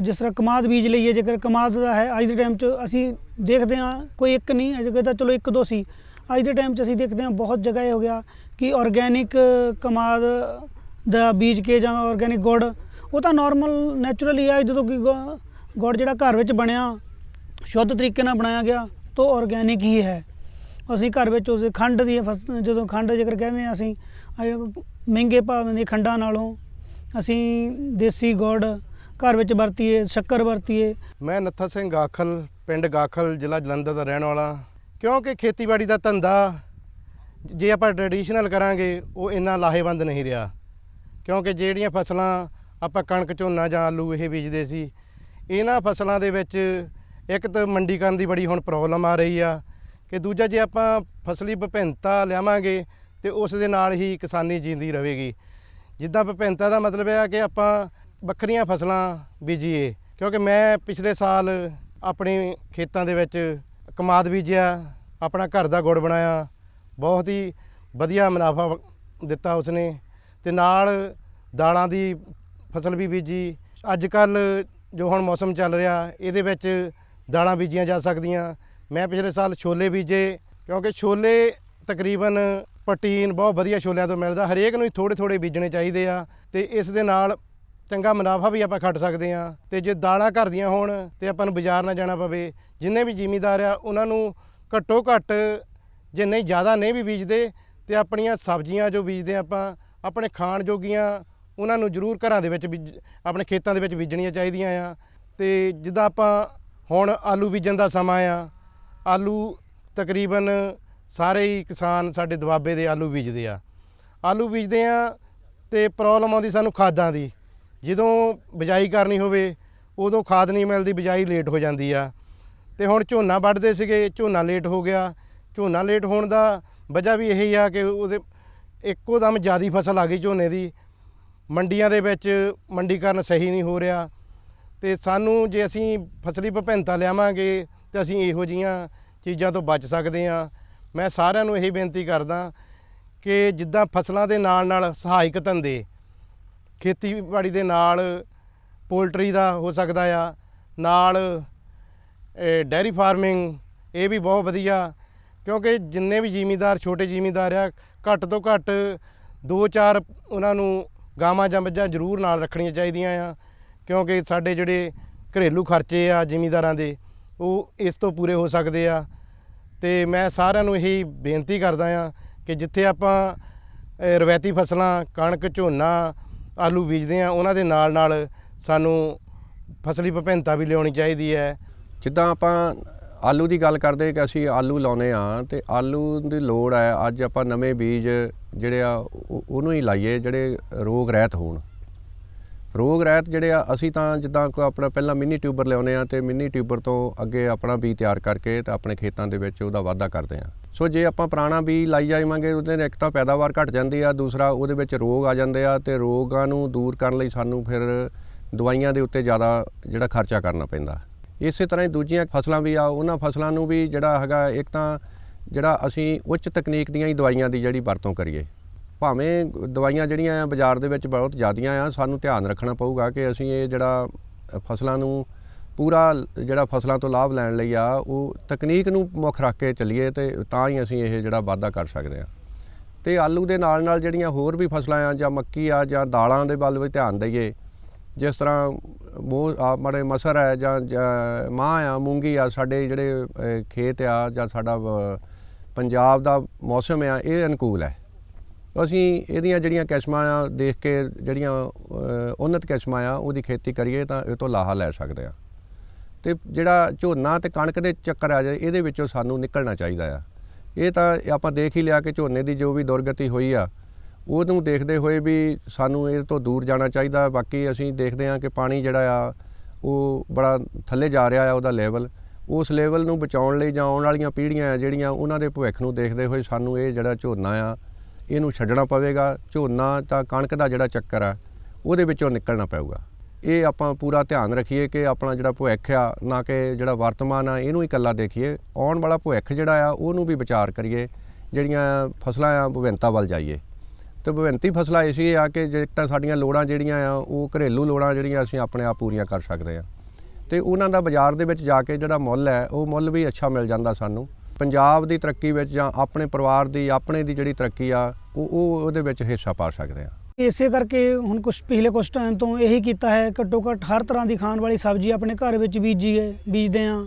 S3: ਜਿਸ ਤਰ੍ਹਾਂ ਕਮਾਦ ਬੀਜ ਲਈਏ, ਜੇਕਰ ਕਮਾਦ ਦਾ ਹੈ, ਅੱਜ ਦੇ ਟਾਈਮ 'ਚ ਅਸੀਂ ਦੇਖਦੇ ਹਾਂ, ਕੋਈ ਇੱਕ ਨਹੀਂ, ਅਜੇ ਤਾਂ ਚਲੋ ਇੱਕ ਦੋ ਸੀ। ਅੱਜ ਦੇ ਟਾਈਮ 'ਚ ਅਸੀਂ ਦੇਖਦੇ ਹਾਂ, ਬਹੁਤ ਜਗ੍ਹਾ ਇਹ ਹੋ ਗਿਆ ਕਿ ਆਰਗੈਨਿਕ ਕਮਾਦ ਦਾ ਬੀਜ ਕੇ ਜਾਂ ਆਰਗੈਨਿਕ ਗੁੜ, ਉਹ ਤਾਂ ਨਾਰਮਲ ਨੈਚੁਰਲੀ ਆ। ਜਦੋਂ ਕਿ ਗੁ- ਗੁੜ ਜਿਹੜਾ ਘਰ ਵਿੱਚ ਬਣਿਆ, ਸ਼ੁੱਧ ਤਰੀਕੇ ਨਾਲ ਬਣਾਇਆ ਗਿਆ, ਤਾਂ ਆਰਗੈਨਿਕ ਹੀ ਹੈ। ਅਸੀਂ ਘਰ ਵਿੱਚ ਉਸ ਖੰਡ ਦੀ ਫਸ- ਜਦੋਂ ਖੰਡ ਜੇਕਰ ਕਹਿੰਦੇ ਹਾਂ ਅਸੀਂ ਮਹਿੰਗੇ ਭਾਅ ਦੇ ਖੰਡਾਂ ਨਾਲੋਂ, ਅਸੀਂ ਦੇਸੀ ਗੁੜ ਘਰ ਵਿੱਚ ਵਰਤੀਏ, ਸ਼ੱਕਰ ਵਰਤੀਏ।
S4: ਮੈਂ ਨੱਥਾ ਸਿੰਘ ਗਾਖਲ, ਪਿੰਡ ਗਾਖਲ, ਜ਼ਿਲ੍ਹਾ ਜਲੰਧਰ ਦਾ ਰਹਿਣ ਵਾਲਾ। ਕਿਉਂਕਿ ਖੇਤੀਬਾੜੀ ਦਾ ਧੰਦਾ ਜੇ ਆਪਾਂ ਟ੍ਰੈਡੀਸ਼ਨਲ ਕਰਾਂਗੇ, ਉਹ ਇੰਨਾ ਲਾਹੇਵੰਦ ਨਹੀਂ ਰਿਹਾ। ਕਿਉਂਕਿ ਜਿਹੜੀਆਂ ਫਸਲਾਂ ਆਪਾਂ ਕਣਕ, ਝੋਨਾ ਜਾਂ ਆਲੂ ਇਹ ਬੀਜਦੇ ਸੀ, ਇਹਨਾਂ ਫਸਲਾਂ ਦੇ ਵਿੱਚ ਇੱਕ ਤਾਂ ਮੰਡੀਕਰਨ ਦੀ ਬੜੀ ਹੁਣ ਪ੍ਰੋਬਲਮ ਆ ਰਹੀ ਆ ਕਿ ਦੂਜਾ ਜੇ ਆਪਾਂ ਫਸਲੀ ਵਿਭਿੰਨਤਾ ਲਿਆਵਾਂਗੇ, ਤੇ ਉਸ ਦੇ ਨਾਲ ਹੀ ਕਿਸਾਨੀ ਜਿੰਦੀ ਰਹੇਗੀ। ਜਿੱਦਾਂ ਵਿਭਿੰਨਤਾ ਦਾ ਮਤਲਬ ਇਹ ਆ ਕਿ ਆਪਾਂ ਵੱਖਰੀਆਂ ਫਸਲਾਂ ਬੀਜੀਏ। ਕਿਉਂਕਿ ਮੈਂ ਪਿਛਲੇ ਸਾਲ ਆਪਣੇ ਖੇਤਾਂ ਦੇ ਵਿੱਚ ਕਮਾਦ ਬੀਜਿਆ, ਆਪਣਾ ਘਰ ਦਾ ਗੁੜ ਬਣਾਇਆ ਬਹੁਤ ਹੀ ਵਧੀਆ ਮੁਨਾਫਾ ਦਿੱਤਾ ਉਸਨੇ ਤੇ ਨਾਲ ਦਾਲਾਂ ਦੀ ਫਸਲ ਵੀ ਬੀਜੀ। ਅੱਜ ਕੱਲ ਜੋ ਹੁਣ ਮੌਸਮ ਚੱਲ ਰਿਹਾ, ਇਹਦੇ ਵਿੱਚ ਦਾਲਾਂ ਬੀਜੀਆਂ ਜਾ ਸਕਦੀਆਂ। ਮੈਂ ਪਿਛਲੇ ਸਾਲ ਛੋਲੇ ਬੀਜੇ, ਕਿਉਂਕਿ ਛੋਲੇ ਤਕਰੀਬਨ ਪ੍ਰੋਟੀਨ ਬਹੁਤ ਵਧੀਆ ਛੋਲਿਆਂ ਤੋਂ ਮਿਲਦਾ। ਹਰੇਕ ਨੂੰ ਹੀ ਥੋੜੇ ਥੋੜੇ ਬੀਜਣੇ ਚਾਹੀਦੇ ਆ ਤੇ ਇਸ ਦੇ ਨਾਲ ਚੰਗਾ ਮੁਨਾਫਾ ਵੀ ਆਪਾਂ ਖੱਟ ਸਕਦੇ ਆ। ਤੇ ਜੇ ਦਾਲਾਂ ਘਰ ਦੀਆਂ ਹੋਣ ਤੇ ਆਪਾਂ ਨੂੰ ਬਾਜ਼ਾਰ ਨਾ ਜਾਣਾ ਪਵੇ, ਜਿੰਨੇ ਵੀ ਜ਼ਿਮੀਦਾਰ ਆ, ਉਹਨਾਂ ਨੂੰ ਘੱਟੋ ਘੱਟ ਜੇ ਨਹੀਂ, ਜ਼ਿਆਦਾ ਨਹੀਂ ਵੀ ਬੀਜਦੇ ਤੇ ਆਪਣੀਆਂ ਸਬਜ਼ੀਆਂ ਜੋ ਬੀਜਦੇ ਆਪਾਂ, ਆਪਣੇ ਖਾਣ ਜੋਗੀਆਂ ਉਹਨਾਂ ਨੂੰ ਜ਼ਰੂਰ ਘਰਾਂ ਦੇ ਵਿੱਚ ਬੀਜ, ਆਪਣੇ ਖੇਤਾਂ ਦੇ ਵਿੱਚ ਬੀਜਣੀਆਂ ਚਾਹੀਦੀਆਂ ਆ। ਤੇ ਜਿੱਦਾਂ ਆਪਾਂ ਹੁਣ ਆਲੂ ਬੀਜਣ ਦਾ ਸਮਾਂ ਆ, ਆਲੂ ਤਕਰੀਬਨ ਸਾਰੇ ਹੀ ਕਿਸਾਨ ਸਾਡੇ ਦੁਆਬੇ ਦੇ ਆਲੂ ਬੀਜਦੇ ਆ। ਆਲੂ ਬੀਜਦੇ ਆ ਤੇ ਪ੍ਰੋਬਲਮ ਆਉਂਦੀ ਸਾਨੂੰ ਖਾਦਾਂ ਦੀ। ਜਦੋਂ ਬਿਜਾਈ ਕਰਨੀ ਹੋਵੇ, ਉਦੋਂ ਖਾਦ ਨਹੀਂ ਮਿਲਦੀ, ਬਿਜਾਈ ਲੇਟ ਹੋ ਜਾਂਦੀ ਆ। ਤੇ ਹੁਣ ਝੋਨਾ ਵੱਢਦੇ ਸੀਗੇ, ਝੋਨਾ ਲੇਟ ਹੋ ਗਿਆ। ਝੋਨਾ ਲੇਟ ਹੋਣ ਦਾ ਵਜ੍ਹਾ ਵੀ ਇਹੀ ਆ ਕਿ ਉਹਦੇ ਇੱਕੋ ਦਮ ਜ਼ਿਆਦੀ ਫਸਲ ਆ ਗਈ ਝੋਨੇ ਦੀ। ਮੰਡੀਆਂ ਦੇ ਵਿੱਚ ਮੰਡੀਕਰਨ ਸਹੀ ਨਹੀਂ ਹੋ ਰਿਹਾ ਤੇ ਸਾਨੂੰ ਜੇ ਅਸੀਂ ਫਸਲੀ ਵਿਭਿੰਨਤਾ ਲਿਆਵਾਂਗੇ ਤੇ ਅਸੀਂ ਇਹੋ ਜੀਆਂ ਚੀਜ਼ਾਂ ਤੋਂ ਬਚ ਸਕਦੇ ਹਾਂ। ਮੈਂ ਸਾਰਿਆਂ ਨੂੰ ਇਹੀ ਬੇਨਤੀ ਕਰਦਾ ਕਿ ਜਿੱਦਾਂ ਫਸਲਾਂ ਦੇ ਨਾਲ ਨਾਲ ਸਹਾਇਕ ਧੰਦੇ, ਖੇਤੀਬਾੜੀ ਦੇ ਨਾਲ ਪੋਲਟਰੀ ਦਾ ਹੋ ਸਕਦਾ ਆ, ਨਾਲ, ਇਹ ਡੈਰੀ ਫਾਰਮਿੰਗ, ਇਹ ਵੀ ਬਹੁਤ ਵਧੀਆ। ਕਿਉਂਕਿ ਜਿੰਨੇ ਵੀ ਜ਼ਿਮੀਂਦਾਰ, ਛੋਟੇ ਜ਼ਿਮੀਂਦਾਰ ਆ, ਘੱਟ ਤੋਂ ਘੱਟ ਦੋ ਚਾਰ ਉਹਨਾਂ ਨੂੰ ਗਾਵਾਂ ਜਾਂ ਮੱਝਾਂ ਜ਼ਰੂਰ ਨਾਲ ਰੱਖਣੀਆਂ ਚਾਹੀਦੀਆਂ ਆ। ਕਿਉਂਕਿ ਸਾਡੇ ਜਿਹੜੇ ਘਰੇਲੂ ਖਰਚੇ ਆ ਜ਼ਿਮੀਂਦਾਰਾਂ ਦੇ, ਉਹ ਇਸ ਤੋਂ ਪੂਰੇ ਹੋ ਸਕਦੇ ਆ। ਤੇ ਮੈਂ ਸਾਰਿਆਂ ਨੂੰ ਇਹੀ ਬੇਨਤੀ ਕਰਦਾ ਆ ਕਿ ਜਿੱਥੇ ਆਪਾਂ ਰਵਾਇਤੀ ਫਸਲਾਂ, ਕਣਕ, ਝੋਨਾ, ਆਲੂ ਬੀਜਦੇ ਆ, ਉਹਨਾਂ ਦੇ ਨਾਲ ਨਾਲ ਸਾਨੂੰ ਫਸਲੀ ਵਿਭਿੰਨਤਾ ਵੀ ਲਿਆਉਣੀ ਚਾਹੀਦੀ ਹੈ।
S2: ਜਿੱਦਾਂ ਆਪਾਂ ਆਲੂ ਦੀ ਗੱਲ ਕਰਦੇ ਕਿ ਅਸੀਂ ਆਲੂ ਲਾਉਨੇ ਆ ਤੇ ਆਲੂ ਦੀ ਲੋੜ ਹੈ, ਅੱਜ ਆਪਾਂ ਨਵੇਂ ਬੀਜ ਜਿਹੜੇ ਆ, ਉਹ- ਉਹਨੂੰ ਹੀ ਲਾਈਏ ਜਿਹੜੇ ਰੋਗ ਰਹਿਤ ਹੋਣ। ਰੋਗ ਰਹਿਤ ਜਿਹੜੇ ਆ, ਅਸੀਂ ਤਾਂ ਜਿੱਦਾਂ ਕੋ ਆਪਣਾ ਪਹਿਲਾਂ ਮਿੰਨੀ ਟਿਊਬਰ ਲਿਆਉਨੇ ਆ ਤੇ ਮਿੰਨੀ ਟਿਊਬਰ ਤੋਂ ਅੱਗੇ ਆਪਣਾ ਬੀਜ ਤਿਆਰ ਕਰਕੇ ਤੇ ਆਪਣੇ ਖੇਤਾਂ ਦੇ ਵਿੱਚ ਉਹਦਾ ਵਾਧਾ ਕਰਦੇ ਆ। ਸੋ ਜੇ ਆਪਾਂ ਪੁਰਾਣਾ ਬੀਜ ਲਾਈ ਜਾਵਾਂਗੇ, ਉਹਦੇ ਇੱਕ ਤਾਂ ਪੈਦਾਵਾਰ ਘਟ ਜਾਂਦੀ ਆ, ਦੂਸਰਾ ਉਹਦੇ ਵਿੱਚ ਰੋਗ ਆ ਜਾਂਦੇ ਆ ਤੇ ਰੋਗਾਂ ਨੂੰ ਦੂਰ ਕਰਨ ਲਈ ਸਾਨੂੰ ਫਿਰ ਦਵਾਈਆਂ ਦੇ ਉੱਤੇ ਜ਼ਿਆਦਾ ਜਿਹੜਾ ਖਰਚਾ ਕਰਨਾ ਪੈਂਦਾ। ਇਸੇ ਤਰ੍ਹਾਂ ਹੀ ਦੂਜੀਆਂ ਫਸਲਾਂ ਵੀ ਆ, ਉਹਨਾਂ ਫਸਲਾਂ ਨੂੰ ਵੀ ਜਿਹੜਾ ਹੈਗਾ, ਇੱਕ ਤਾਂ ਜਿਹੜਾ ਅਸੀਂ ਉੱਚ ਤਕਨੀਕ ਦੀਆਂ ਹੀ ਦਵਾਈਆਂ ਦੀ ਜਿਹੜੀ ਵਰਤੋਂ ਕਰੀਏ। ਭਾਵੇਂ ਦਵਾਈਆਂ ਜਿਹੜੀਆਂ ਆ, ਬਾਜ਼ਾਰ ਦੇ ਵਿੱਚ ਬਹੁਤ ਜ਼ਿਆਦੀਆਂ ਆ, ਸਾਨੂੰ ਧਿਆਨ ਰੱਖਣਾ ਪਊਗਾ ਕਿ ਅਸੀਂ ਇਹ ਜਿਹੜਾ ਫਸਲਾਂ ਨੂੰ ਪੂਰਾ ਜਿਹੜਾ ਫਸਲਾਂ ਤੋਂ ਲਾਭ ਲੈਣ ਲਈ ਆ, ਉਹ ਤਕਨੀਕ ਨੂੰ ਮੁੱਖ ਰੱਖ ਕੇ ਚੱਲੀਏ ਤੇ ਤਾਂ ਹੀ ਅਸੀਂ ਇਹ ਜਿਹੜਾ ਵਾਧਾ ਕਰ ਸਕਦੇ ਆ। ਤੇ ਆਲੂ ਦੇ ਨਾਲ ਨਾਲ ਜਿਹੜੀਆਂ ਹੋਰ ਵੀ ਫਸਲਾਂ ਆ, ਜਾਂ ਮੱਕੀ ਆ, ਜਾਂ ਦਾਲਾਂ ਦੇ ਵੱਲ ਵੀ ਧਿਆਨ ਦਈਏ, ਜਿਸ ਤਰ੍ਹਾਂ ਮੋ ਆ ਮਾੜੇ ਮਸਰ ਹੈ ਜਾਂ ਜਾਂ ਮਾਂਹ ਆ ਮੂੰਗੀ ਆ ਸਾਡੇ ਜਿਹੜੇ ਖੇਤ ਆ ਜਾਂ ਸਾਡਾ ਪੰਜਾਬ ਦਾ ਮੌਸਮ ਆ ਇਹ ਅਨੁਕੂਲ ਹੈ। ਅਸੀਂ ਇਹਦੀਆਂ ਜਿਹੜੀਆਂ ਕਿਸਮਾਂ ਆ ਦੇਖ ਕੇ ਜਿਹੜੀਆਂ ਅ, ਉੱਨਤ ਕਿਸਮਾਂ ਆ ਉਹਦੀ ਖੇਤੀ ਕਰੀਏ ਤਾਂ ਇਹ ਤੋਂ ਲਾਹਾ ਲੈ ਸਕਦੇ ਆ। ਤੇ ਜਿਹੜਾ ਝੋਨਾ ਤੇ ਕਣਕ ਦੇ ਚੱਕਰ ਆ ਜਾਏ ਇਹਦੇ ਵਿੱਚੋਂ ਸਾਨੂੰ ਨਿਕਲਣਾ ਚਾਹੀਦਾ ਆ। ਇਹ ਤਾਂ ਆਪਾਂ ਦੇਖ ਹੀ ਲਿਆ ਕਿ ਝੋਨੇ ਦੀ ਜੋ ਵੀ ਦੁਰਗਤੀ ਹੋਈ ਆ ਉਹਨੂੰ ਦੇਖਦੇ ਹੋਏ ਵੀ ਸਾਨੂੰ ਇਹ ਤੋਂ ਦੂਰ ਜਾਣਾ ਚਾਹੀਦਾ। ਬਾਕੀ ਅਸੀਂ ਦੇਖਦੇ ਹਾਂ ਕਿ ਪਾਣੀ ਜਿਹੜਾ ਆ, ਉਹ ਬੜਾ ਥੱਲੇ ਜਾ ਰਿਹਾ ਆ ਉਹਦਾ ਲੈਵਲ ਉਸ ਲੈਵਲ ਨੂੰ ਬਚਾਉਣ ਲਈ ਜਾਂ ਆਉਣ ਵਾਲੀਆਂ ਪੀੜ੍ਹੀਆਂ ਆ ਜਿਹੜੀਆਂ, ਉਹਨਾਂ ਦੇ ਭਵਿੱਖ ਨੂੰ ਦੇਖਦੇ ਹੋਏ ਸਾਨੂੰ ਇਹ ਜਿਹੜਾ ਝੋਨਾ ਆ, ਇਹਨੂੰ ਛੱਡਣਾ ਪਵੇਗਾ। ਝੋਨਾ ਤਾਂ ਕਣਕ ਦਾ ਜਿਹੜਾ ਚੱਕਰ ਆ, ਉਹਦੇ ਵਿੱਚੋਂ ਨਿਕਲਣਾ ਪਊਗਾ। ਇਹ ਆਪਾਂ ਪੂਰਾ ਧਿਆਨ ਰੱਖੀਏ ਕਿ ਆਪਣਾ ਜਿਹੜਾ ਭਵਿੱਖ ਆ, ਨਾ ਕਿ ਜਿਹੜਾ ਵਰਤਮਾਨ ਆ, ਇਹਨੂੰ ਹੀ ਇਕੱਲਾ ਦੇਖੀਏ। ਆਉਣ ਵਾਲਾ ਭਵਿੱਖ ਜਿਹੜਾ ਆ, ਉਹਨੂੰ ਵੀ ਵਿਚਾਰ ਕਰੀਏ। ਜਿਹੜੀਆਂ ਫਸਲਾਂ ਆ ਵਿਭਿੰਨਤਾ ਵੱਲ ਜਾਈਏ। ਤੇ ਵਿਭਿੰਨਤੀ ਫਸਲਾਂ ਇਸੇ ਆ ਕਿ ਜੇ ਤਾਂ ਸਾਡੀਆਂ ਲੋੜਾਂ ਜਿਹੜੀਆਂ ਆ, ਉਹ ਘਰੇਲੂ ਲੋੜਾਂ ਜਿਹੜੀਆਂ ਅਸੀਂ ਆਪਣੇ ਆਪ ਪੂਰੀਆਂ ਕਰ ਸਕਦੇ ਆ। ਤੇ ਉਹਨਾਂ ਦਾ ਬਾਜ਼ਾਰ ਦੇ ਵਿੱਚ ਜਾ ਕੇ ਜਿਹੜਾ ਮੁੱਲ ਹੈ, ਉਹ ਮੁੱਲ ਵੀ ਅੱਛਾ ਮਿਲ ਜਾਂਦਾ ਸਾਨੂੰ। ਪੰਜਾਬ ਦੀ ਤਰੱਕੀ ਵਿੱਚ ਜਾਂ ਆਪਣੇ ਪਰਿਵਾਰ ਦੀ, ਆਪਣੇ ਦੀ ਜਿਹੜੀ ਤਰੱਕੀ ਆ, ਉਹ ਉਹ ਉਹਦੇ ਵਿੱਚ ਹਿੱਸਾ ਪਾ ਸਕਦੇ ਆ।
S3: ਇਸੇ ਕਰਕੇ ਹੁਣ ਕੁਝ ਪਿਛਲੇ ਕੁਝ ਟਾਈਮ ਤੋਂ ਇਹੀ ਕੀਤਾ ਹੈ, ਘੱਟੋ ਘੱਟ ਹਰ ਤਰ੍ਹਾਂ ਦੀ ਖਾਣ ਵਾਲੀ ਸਬਜ਼ੀ ਆਪਣੇ ਘਰ ਵਿੱਚ ਬੀਜੀਏ ਬੀਜਦੇ ਹਾਂ।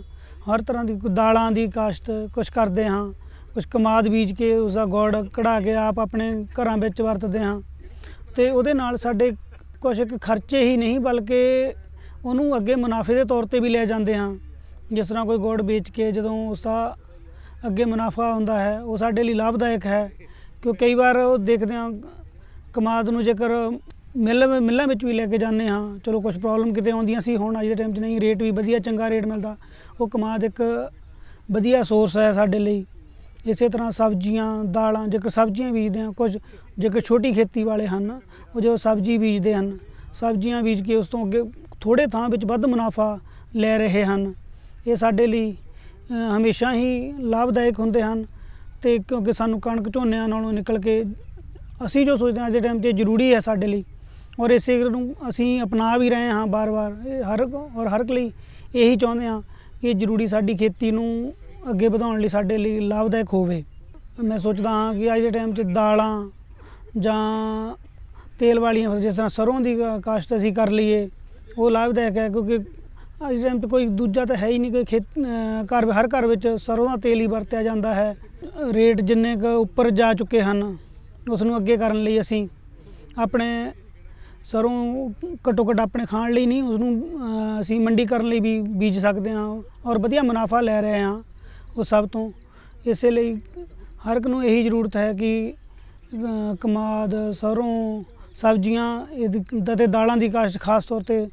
S3: ਹਰ ਤਰ੍ਹਾਂ ਦੀ ਦਾਲਾਂ ਦੀ ਕਾਸ਼ਤ ਕੁਝ ਕਰਦੇ ਹਾਂ। ਕੁਝ ਕਮਾਦ ਬੀਜ ਕੇ ਉਸ ਦਾ ਗੁੜ ਕਢਾ ਕੇ ਆਪ ਆਪਣੇ ਘਰਾਂ ਵਿੱਚ ਵਰਤਦੇ ਹਾਂ। ਤੇ ਉਹਦੇ ਨਾਲ ਸਾਡੇ ਕੁਝ ਖਰਚੇ ਹੀ ਨਹੀਂ, ਬਲਕਿ ਉਹਨੂੰ ਅੱਗੇ ਮੁਨਾਫੇ ਦੇ ਤੌਰ ਤੇ ਵੀ ਲੈ ਜਾਂਦੇ ਹਾਂ। ਜਿਸ ਤਰ੍ਹਾਂ ਕੋਈ ਗੁੜ ਵੇਚ ਕੇ ਜਦੋਂ ਉਸ ਦਾ ਅੱਗੇ ਮੁਨਾਫਾ ਹੁੰਦਾ ਹੈ, ਉਹ ਸਾਡੇ ਲਈ ਲਾਭਦਾਇਕ ਹੈ। ਕਿਉਂ ਕਈ ਵਾਰ ਉਹ ਦੇਖਦੇ ਹਾਂ, ਕਮਾਦ ਨੂੰ ਜੇਕਰ ਮਿੱਲ, ਮਿੱਲਾਂ ਵਿੱਚ ਵੀ ਲੈ ਕੇ ਜਾਂਦੇ ਹਾਂ, ਚਲੋ ਕੁਝ ਪ੍ਰੋਬਲਮ ਕਿਤੇ ਆਉਂਦੀਆਂ ਸੀ, ਹੁਣ ਅੱਜ ਦੇ ਟਾਈਮ 'ਚ ਨਹੀਂ ਰੇਟ ਵੀ ਵਧੀਆ ਚੰਗਾ ਰੇਟ ਮਿਲਦਾ। ਉਹ ਕਮਾਦ ਇੱਕ ਵਧੀਆ ਸੋਰਸ ਹੈ ਸਾਡੇ ਲਈ। ਇਸੇ ਤਰ੍ਹਾਂ ਸਬਜ਼ੀਆਂ, ਦਾਲਾਂ, ਜੇਕਰ ਸਬਜ਼ੀਆਂ ਬੀਜਦੇ ਹਾਂ ਕੁਝ ਜੇਕਰ ਛੋਟੀ ਖੇਤੀ ਵਾਲੇ ਹਨ, ਉਹ ਜੋ ਸਬਜ਼ੀ ਬੀਜਦੇ ਹਨ, ਸਬਜ਼ੀਆਂ ਬੀਜ ਕੇ ਉਸ ਤੋਂ ਅੱਗੇ ਥੋੜੇ ਥਾਂ ਵਿੱਚ ਵੱਧ ਮੁਨਾਫਾ ਲੈ ਰਹੇ ਹਨ। ਇਹ ਸਾਡੇ ਲਈ ਹਮੇਸ਼ਾ ਹੀ ਲਾਭਦਾਇਕ ਹੁੰਦੇ ਹਨ ਤੇ ਕਿਉਂਕਿ ਸਾਨੂੰ ਕਣਕ ਝੋਨਿਆਂ ਨਾਲੋਂ ਨਿਕਲ ਕੇ ਅਸੀਂ ਜੋ ਸੋਚਦੇ ਹਾਂ ਅੱਜ ਦੇ ਟਾਈਮ ਤੇ ਜ਼ਰੂਰੀ ਹੈ ਸਾਡੇ ਲਈ। ਔਰ ਇਸੇ ਨੂੰ ਅਸੀਂ ਅਪਣਾ ਵੀ ਰਹੇ ਹਾਂ ਬਾਰ-ਬਾਰ ਹਰ, ਔਰ ਹਰ ਇੱਕ ਲਈ ਇਹੀ ਚਾਹੁੰਦੇ ਹਾਂ ਕਿ ਜ਼ਰੂਰੀ ਸਾਡੀ ਖੇਤੀ ਨੂੰ ਅੱਗੇ ਵਧਾਉਣ ਲਈ ਸਾਡੇ ਲਈ ਲਾਭਦਾਇਕ ਹੋਵੇ। ਮੈਂ ਸੋਚਦਾ ਹਾਂ ਕਿ ਅੱਜ ਦੇ ਟਾਈਮ 'ਚ ਦਾਲਾਂ ਜਾਂ ਤੇਲ ਵਾਲੀਆਂ ਫਸਲਾਂ ਜਿਸ ਤਰ੍ਹਾਂ ਸਰੋਂ ਦੀ ਕਾਸ਼ਤ ਅਸੀਂ ਕਰ ਲਈਏ, ਉਹ ਲਾਭਦਾਇਕ ਹੈ ਕਿਉਂਕਿ ਅੱਜ ਦੇ ਟਾਈਮ 'ਤੇ ਕੋਈ ਦੂਜਾ ਤਾਂ ਹੈ ਹੀ ਨਹੀਂ, ਕੋਈ ਖੇਤ ਘਰ, ਹਰ ਘਰ ਵਿੱਚ ਸਰੋਂ ਦਾ ਤੇਲ ਹੀ ਵਰਤਿਆ ਜਾਂਦਾ ਹੈ। ਰੇਟ ਜਿੰਨੇ ਕੁ ਉੱਪਰ ਜਾ ਚੁੱਕੇ ਹਨ, ਉਸ ਨੂੰ ਅੱਗੇ ਕਰਨ ਲਈ ਅਸੀਂ ਆਪਣੇ ਸਰੋਂ ਘੱਟੋ ਘੱਟ ਆਪਣੇ ਖਾਣ ਲਈ ਨਹੀਂ, ਉਸ ਨੂੰ ਅਸੀਂ ਮੰਡੀ ਕਰਨ ਲਈ ਵੀ ਬੀਜ ਸਕਦੇ ਹਾਂ ਔਰ ਵਧੀਆ ਮੁਨਾਫਾ ਲੈ ਰਹੇ ਹਾਂ। ਉਹ ਸਭ ਤੋਂ। ਇਸੇ ਲਈ ਹਰ ਇੱਕ ਨੂੰ ਇਹੀ ਜ਼ਰੂਰਤ ਹੈ ਕਿ ਅ, ਕਮਾਦ ਸਰੋਂ ਸਬਜ਼ੀਆਂ ਇਹਦੀ ਅਤੇ ਦਾਲਾਂ ਦੀ ਕਾਸ਼ਤ ਖਾਸ ਤੌਰ ਤੇ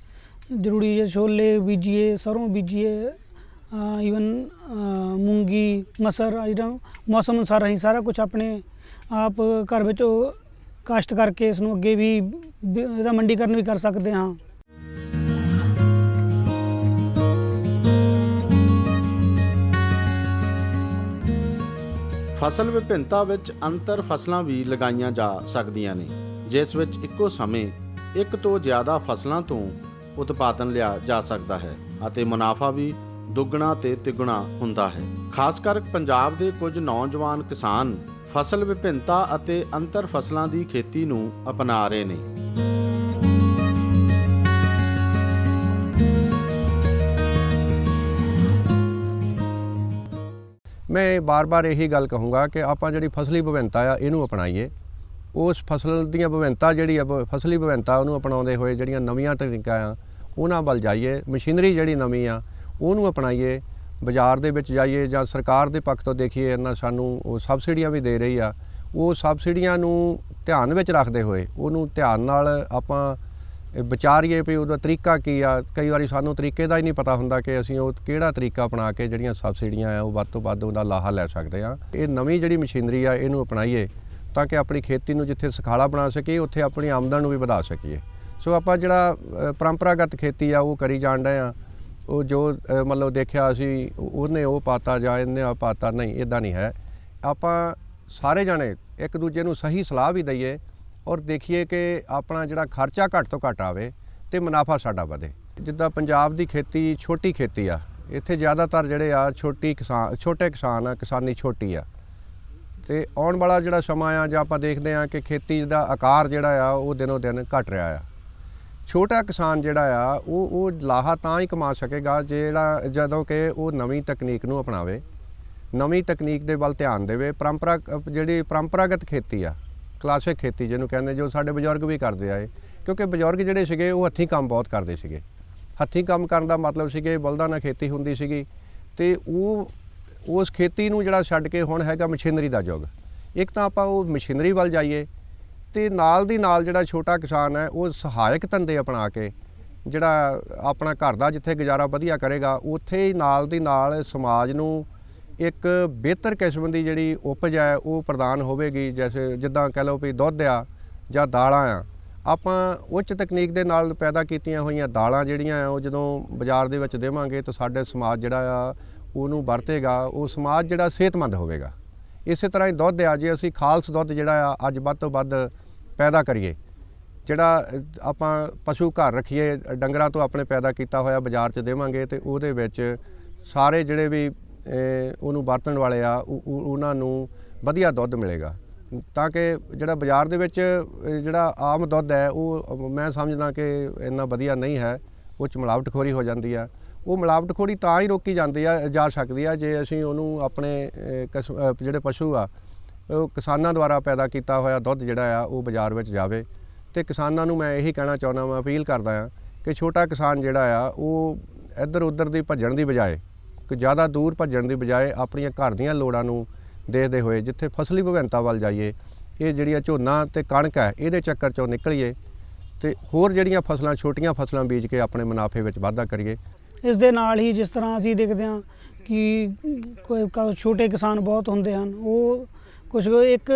S3: ਜ਼ਰੂਰੀ ਹੈ। ਛੋਲੇ ਬੀਜੀਏ ਸਰੋਂ ਬੀਜੀਏ ਈਵਨ ਮੂੰਗੀ ਮਸਰ ਆ ਜਿਹੜਾ ਮੌਸਮ ਅਨੁਸਾਰ ਅਸੀਂ ਸਾਰਾ ਕੁਝ ਆਪਣੇ ਆਪ ਘਰ ਵਿੱਚ ਉਹ ਕਾਸ਼ਤ ਕਰਕੇ ਇਸ ਨੂੰ ਅੱਗੇ ਵੀ ਬ- ਇਹਦਾ ਮੰਡੀਕਰਨ ਵੀ ਕਰ ਸਕਦੇ ਹਾਂ।
S1: ਫਸਲ ਵਿਭਿੰਨਤਾ ਵਿੱਚ ਅੰਤਰ ਫਸਲਾਂ ਵੀ ਲਗਾਈਆਂ ਜਾ ਸਕਦੀਆਂ ਨੇ, ਜਿਸ ਵਿੱਚ ਇੱਕੋ ਸਮੇਂ ਇੱਕ ਤੋਂ ਜ਼ਿਆਦਾ ਫਸਲਾਂ ਤੋਂ ਉਤਪਾਦਨ ਲਿਆ ਜਾ ਸਕਦਾ ਹੈ ਅਤੇ ਮੁਨਾਫਾ ਵੀ ਦੁੱਗਣਾ ਤੇ ਤਿੱਗਣਾ ਹੁੰਦਾ ਹੈ। ਖਾਸ ਕਰ ਪੰਜਾਬ ਦੇ ਕੁਝ ਨੌਜਵਾਨ ਕਿਸਾਨ ਫਸਲ ਵਿਭਿੰਨਤਾ ਅਤੇ ਅੰਤਰ ਫਸਲਾਂ ਦੀ ਖੇਤੀ ਨੂੰ ਅਪਣਾ ਰਹੇ ਨੇ।
S2: ਮੈਂ ਬਾਰ-ਬਾਰ ਇਹੀ ਗੱਲ ਕਹੂੰਗਾ ਕਿ ਆਪਾਂ ਜਿਹੜੀ ਫਸਲੀ ਵਿਭਿੰਨਤਾ ਆ, ਇਹਨੂੰ ਅਪਣਾਈਏ। ਉਸ ਫਸਲ ਦੀਆਂ ਵਿਭਿੰਨਤਾ ਜਿਹੜੀ ਆ ਬ- ਫਸਲੀ ਵਿਭਿੰਨਤਾ ਉਹਨੂੰ ਅਪਣਾਉਂਦੇ ਹੋਏ ਜਿਹੜੀਆਂ ਨਵੀਆਂ ਤਕਨੀਕਾਂ ਆ, ਉਹਨਾਂ ਵੱਲ ਜਾਈਏ। ਮਸ਼ੀਨਰੀ ਜਿਹੜੀ ਨਵੀਂ ਆ, ਉਹਨੂੰ ਅਪਣਾਈਏ। ਬਾਜ਼ਾਰ ਦੇ ਵਿੱਚ ਜਾਈਏ ਜਾਂ ਸਰਕਾਰ ਦੇ ਪੱਖ ਤੋਂ ਦੇਖੀਏ, ਇਹਨਾਂ ਸਾਨੂੰ ਉਹ ਸਬਸਿਡੀਆਂ ਵੀ ਦੇ ਰਹੀ ਆ। ਉਹ ਸਬਸਿਡੀਆਂ ਨੂੰ ਧਿਆਨ ਵਿੱਚ ਰੱਖਦੇ ਹੋਏ, ਉਹਨੂੰ ਧਿਆਨ ਨਾਲ ਆਪਾਂ ਵਿਚਾਰੀਏ ਵੀ ਉਹਦਾ ਤਰੀਕਾ ਕੀ ਆ? ਕਈ ਵਾਰੀ ਸਾਨੂੰ ਤਰੀਕੇ ਦਾ ਹੀ ਨਹੀਂ ਪਤਾ ਹੁੰਦਾ ਕਿ ਅਸੀਂ ਉਹ ਕਿਹੜਾ ਤਰੀਕਾ ਅਪਣਾ ਕੇ ਜਿਹੜੀਆਂ ਸਬਸਿਡੀਆਂ ਆ, ਉਹ ਵੱਧ ਤੋਂ ਵੱਧ ਉਹਦਾ ਲਾਹਾ ਲੈ ਸਕਦੇ ਆ। ਇਹ ਨਵੀਂ ਜਿਹੜੀ ਮਸ਼ੀਨਰੀ ਆ, ਇਹਨੂੰ ਅਪਣਾਈਏ ਤਾਂ ਕਿ ਆਪਣੀ ਖੇਤੀ ਨੂੰ ਜਿੱਥੇ ਸੁਖਾਲਾ ਬਣਾ ਸਕੀਏ, ਉੱਥੇ ਆਪਣੀ ਆਮਦਨ ਨੂੰ ਵੀ ਵਧਾ ਸਕੀਏ। ਸੋ ਆਪਾਂ ਜਿਹੜਾ ਪਰੰਪਰਾਗਤ ਖੇਤੀ ਆ, ਉਹ ਕਰੀ ਜਾਣ ਡਏ ਆ। ਉਹ ਜੋ ਮਤਲਬ ਦੇਖਿਆ ਅਸੀਂ, ਉਹਨੇ ਉਹ ਪਾਤਾ ਜਾਂ ਇਹਨੇ ਆ ਪਾਤਾ, ਨਹੀਂ ਇਦਾਂ ਨਹੀਂ ਹੈ। ਆਪਾਂ ਸਾਰੇ ਜਾਣੇ ਇੱਕ ਦੂਜੇ ਨੂੰ ਸਹੀ ਸਲਾਹ ਵੀ ਦਈਏ ਔਰ ਦੇਖੀਏ ਕਿ ਆਪਣਾ ਜਿਹੜਾ ਖਰਚਾ ਘੱਟ ਤੋਂ ਘੱਟ ਆਵੇ ਤੇ ਮੁਨਾਫਾ ਸਾਡਾ ਵਧੇ। ਜਿੱਦਾਂ ਪੰਜਾਬ ਦੀ ਖੇਤੀ ਛੋਟੀ ਖੇਤੀ ਆ, ਇੱਥੇ ਜ਼ਿਆਦਾਤਰ ਜਿਹੜੇ ਆ ਛੋਟੀ ਕਿਸਾਨ, ਛੋਟੇ ਕਿਸਾਨ ਆ, ਕਿਸਾਨੀ ਛੋਟੀ ਆ। ਤੇ ਆਉਣ ਵਾਲਾ ਜਿਹੜਾ ਸਮਾਂ ਆ, ਜਾਂ ਆਪਾਂ ਦੇਖਦੇ ਆ ਕਿ ਖੇਤੀ ਦਾ ਆਕਾਰ ਜਿਹੜਾ ਆ, ਉਹ ਦਿਨੋ ਦਿਨ ਘਟ ਰਿਹਾ ਆ। ਛੋਟਾ ਕਿਸਾਨ ਜਿਹੜਾ ਆ, ਉਹ ਉਹ ਲਾਹਾ ਤਾਂ ਹੀ ਕਮਾ ਸਕੇਗਾ ਜਿਹੜਾ, ਜਦੋਂ ਕਿ ਉਹ ਨਵੀਂ ਤਕਨੀਕ ਨੂੰ ਅਪਣਾਵੇ। ਨਵੀਂ ਤਕਨੀਕ ਦੇ ਵੱਲ ਧਿਆਨ ਦੇਵੇ। ਪਰੰਪਰਾ, ਜਿਹੜੀ ਪਰੰਪਰਾਗਤ ਖੇਤੀ ਆ ਕਲਾਸਿਕ ਖੇਤੀ, ਜਿਹਨੂੰ ਕਹਿੰਦੇ ਜੋ ਸਾਡੇ ਬਜ਼ੁਰਗ ਵੀ ਕਰਦੇ ਆਏ ਕਿਉਂਕਿ ਬਜ਼ੁਰਗ ਜਿਹੜੇ ਸੀਗੇ, ਉਹ ਹੱਥੀਂ ਕੰਮ ਬਹੁਤ ਕਰਦੇ ਸੀਗੇ। ਹੱਥੀਂ ਕੰਮ ਕਰਨ ਦਾ ਮਤਲਬ ਸੀਗੇ, ਬਲਦਾਂ ਨਾਲ ਖੇਤੀ ਹੁੰਦੀ ਸੀਗੀ, ਤੇ ਉਹ, ਉਸ ਖੇਤੀ ਨੂੰ ਜਿਹੜਾ ਛੱਡ ਕੇ ਹੁਣ ਹੈਗਾ ਮਸ਼ੀਨਰੀ ਦਾ ਯੁੱਗ। ਇੱਕ ਤਾਂ ਆਪਾਂ ਉਹ ਮਸ਼ੀਨਰੀ ਵੱਲ ਜਾਈਏ, ਤੇ ਨਾਲ ਦੀ ਨਾਲ ਜਿਹੜਾ ਛੋਟਾ ਕਿਸਾਨ ਹੈ, ਉਹ ਸਹਾਇਕ ਧੰਦੇ ਅਪਣਾ ਕੇ, ਜਿਹੜਾ ਆਪਣਾ ਘਰ ਦਾ ਜਿੱਥੇ ਗੁਜ਼ਾਰਾ ਵਧੀਆ ਕਰੇਗਾ, ਉੱਥੇ ਹੀ ਨਾਲ ਦੀ ਨਾਲ ਸਮਾਜ ਨੂੰ ਇੱਕ ਬਿਹਤਰ ਕਿਸਮ ਦੀ ਜਿਹੜੀ ਉਪਜ ਹੈ, ਉਹ ਪ੍ਰਦਾਨ ਹੋਵੇਗੀ। ਜੈਸੇ ਜਿੱਦਾਂ ਕਹ ਲਓ ਵੀ ਦੁੱਧ ਆ ਜਾਂ ਦਾਲਾਂ ਆ। ਆਪਾਂ ਉੱਚ ਤਕਨੀਕ ਦੇ ਨਾਲ ਪੈਦਾ ਕੀਤੀਆਂ ਹੋਈਆਂ ਦਾਲਾਂ ਜਿਹੜੀਆਂ ਆ, ਉਹ ਜਦੋਂ ਬਾਜ਼ਾਰ ਦੇ ਵਿੱਚ ਦੇਵਾਂਗੇ ਤਾਂ ਸਾਡੇ ਸਮਾਜ ਜਿਹੜਾ ਆ, ਉਹਨੂੰ ਵਰਤੇਗਾ। ਉਹ ਸਮਾਜ ਜਿਹੜਾ ਸਿਹਤਮੰਦ ਹੋਵੇਗਾ। ਇਸੇ ਤਰ੍ਹਾਂ ਹੀ ਦੁੱਧ ਆ, ਜੇ ਅਸੀਂ ਖਾਲਸ ਦੁੱਧ ਜਿਹੜਾ ਆ, ਅੱਜ ਵੱਧ ਤੋਂ ਵੱਧ ਪੈਦਾ ਕਰੀਏ। ਜਿਹੜਾ ਆਪਾਂ ਪਸ਼ੂ ਘਰ ਰੱਖੀਏ, ਡੰਗਰਾਂ ਤੋਂ ਆਪਣੇ ਪੈਦਾ ਕੀਤਾ ਹੋਇਆ ਬਾਜ਼ਾਰ 'ਚ ਦੇਵਾਂਗੇ ਤੇ ਉਹਦੇ ਵਿੱਚ ਸਾਰੇ ਜਿਹੜੇ ਵੀ ਉਹਨੂੰ ਵਰਤਣ ਵਾਲੇ ਆ ਉਹ- ਉਹਨਾਂ ਨੂੰ ਵਧੀਆ ਦੁੱਧ ਮਿਲੇਗਾ। ਤਾਂ ਕਿ ਜਿਹੜਾ ਬਾਜ਼ਾਰ ਦੇ ਵਿੱਚ ਜਿਹੜਾ ਆਮ ਦੁੱਧ ਹੈ, ਉਹ, ਮੈਂ ਸਮਝਦਾ ਕਿ ਇੰਨਾ ਵਧੀਆ ਨਹੀਂ ਹੈ, ਉਹ 'ਚ ਮਿਲਾਵਟਖੋਰੀ ਹੋ ਜਾਂਦੀ ਆ। ਉਹ ਮਿਲਾਵਟਖੋਰੀ ਤਾਂ ਹੀ ਰੋਕੀ ਜਾਂਦੀ ਆ, ਜਾ ਸਕਦੀ ਆ, ਜੇ ਅਸੀਂ ਉਹਨੂੰ ਆਪਣੇ ਕਸ- ਜਿਹੜੇ ਪਸ਼ੂ ਆ, ਉਹ ਕਿਸਾਨਾਂ ਦੁਆਰਾ ਪੈਦਾ ਕੀਤਾ ਹੋਇਆ ਦੁੱਧ ਜਿਹੜਾ ਆ, ਉਹ ਬਾਜ਼ਾਰ ਵਿੱਚ ਜਾਵੇ। ਤੇ ਕਿਸਾਨਾਂ ਨੂੰ ਮੈਂ ਇਹੀ ਕਹਿਣਾ ਚਾਹੁੰਦਾ, ਮੈਂ ਅਪੀਲ ਕਰਦਾ ਆ ਕਿ ਛੋਟਾ ਕਿਸਾਨ ਜਿਹੜਾ ਆ, ਉਹ ਇੱਧਰ ਉੱਧਰ ਦੀ ਭੱਜਣ ਦੀ ਬਜਾਏ ਜ਼ਿਆਦਾ ਦੂਰ ਭੱਜਣ ਦੀ ਬਜਾਏ ਆਪਣੀਆਂ ਘਰ ਦੀਆਂ ਲੋੜਾਂ ਨੂੰ ਦੇਖਦੇ ਹੋਏ ਜਿੱਥੇ ਫਸਲੀ ਵਿਭਿੰਨਤਾ ਵੱਲ ਜਾਈਏ, ਇਹ ਜਿਹੜੀਆਂ ਝੋਨਾ ਤੇ ਕਣਕ ਹੈ, ਇਹਦੇ ਚੱਕਰ ਚੋਂ ਨਿਕਲੀਏ ਤੇ ਹੋਰ ਜਿਹੜੀਆਂ ਫਸਲਾਂ, ਛੋਟੀਆਂ ਫਸਲਾਂ ਬੀਜ ਕੇ ਆਪਣੇ ਮੁਨਾਫੇ ਵਿੱਚ ਵਾਧਾ ਕਰੀਏ।
S3: ਇਸ ਦੇ ਨਾਲ ਹੀ ਜਿਸ ਤਰ੍ਹਾਂ ਅਸੀਂ ਦੇਖਦੇ ਹਾਂ ਕਿ ਕੋਈ ਛੋਟੇ ਕਿਸਾਨ ਬਹੁਤ ਹੁੰਦੇ ਹਨ, ਉਹ ਕੁਝ ਇੱਕ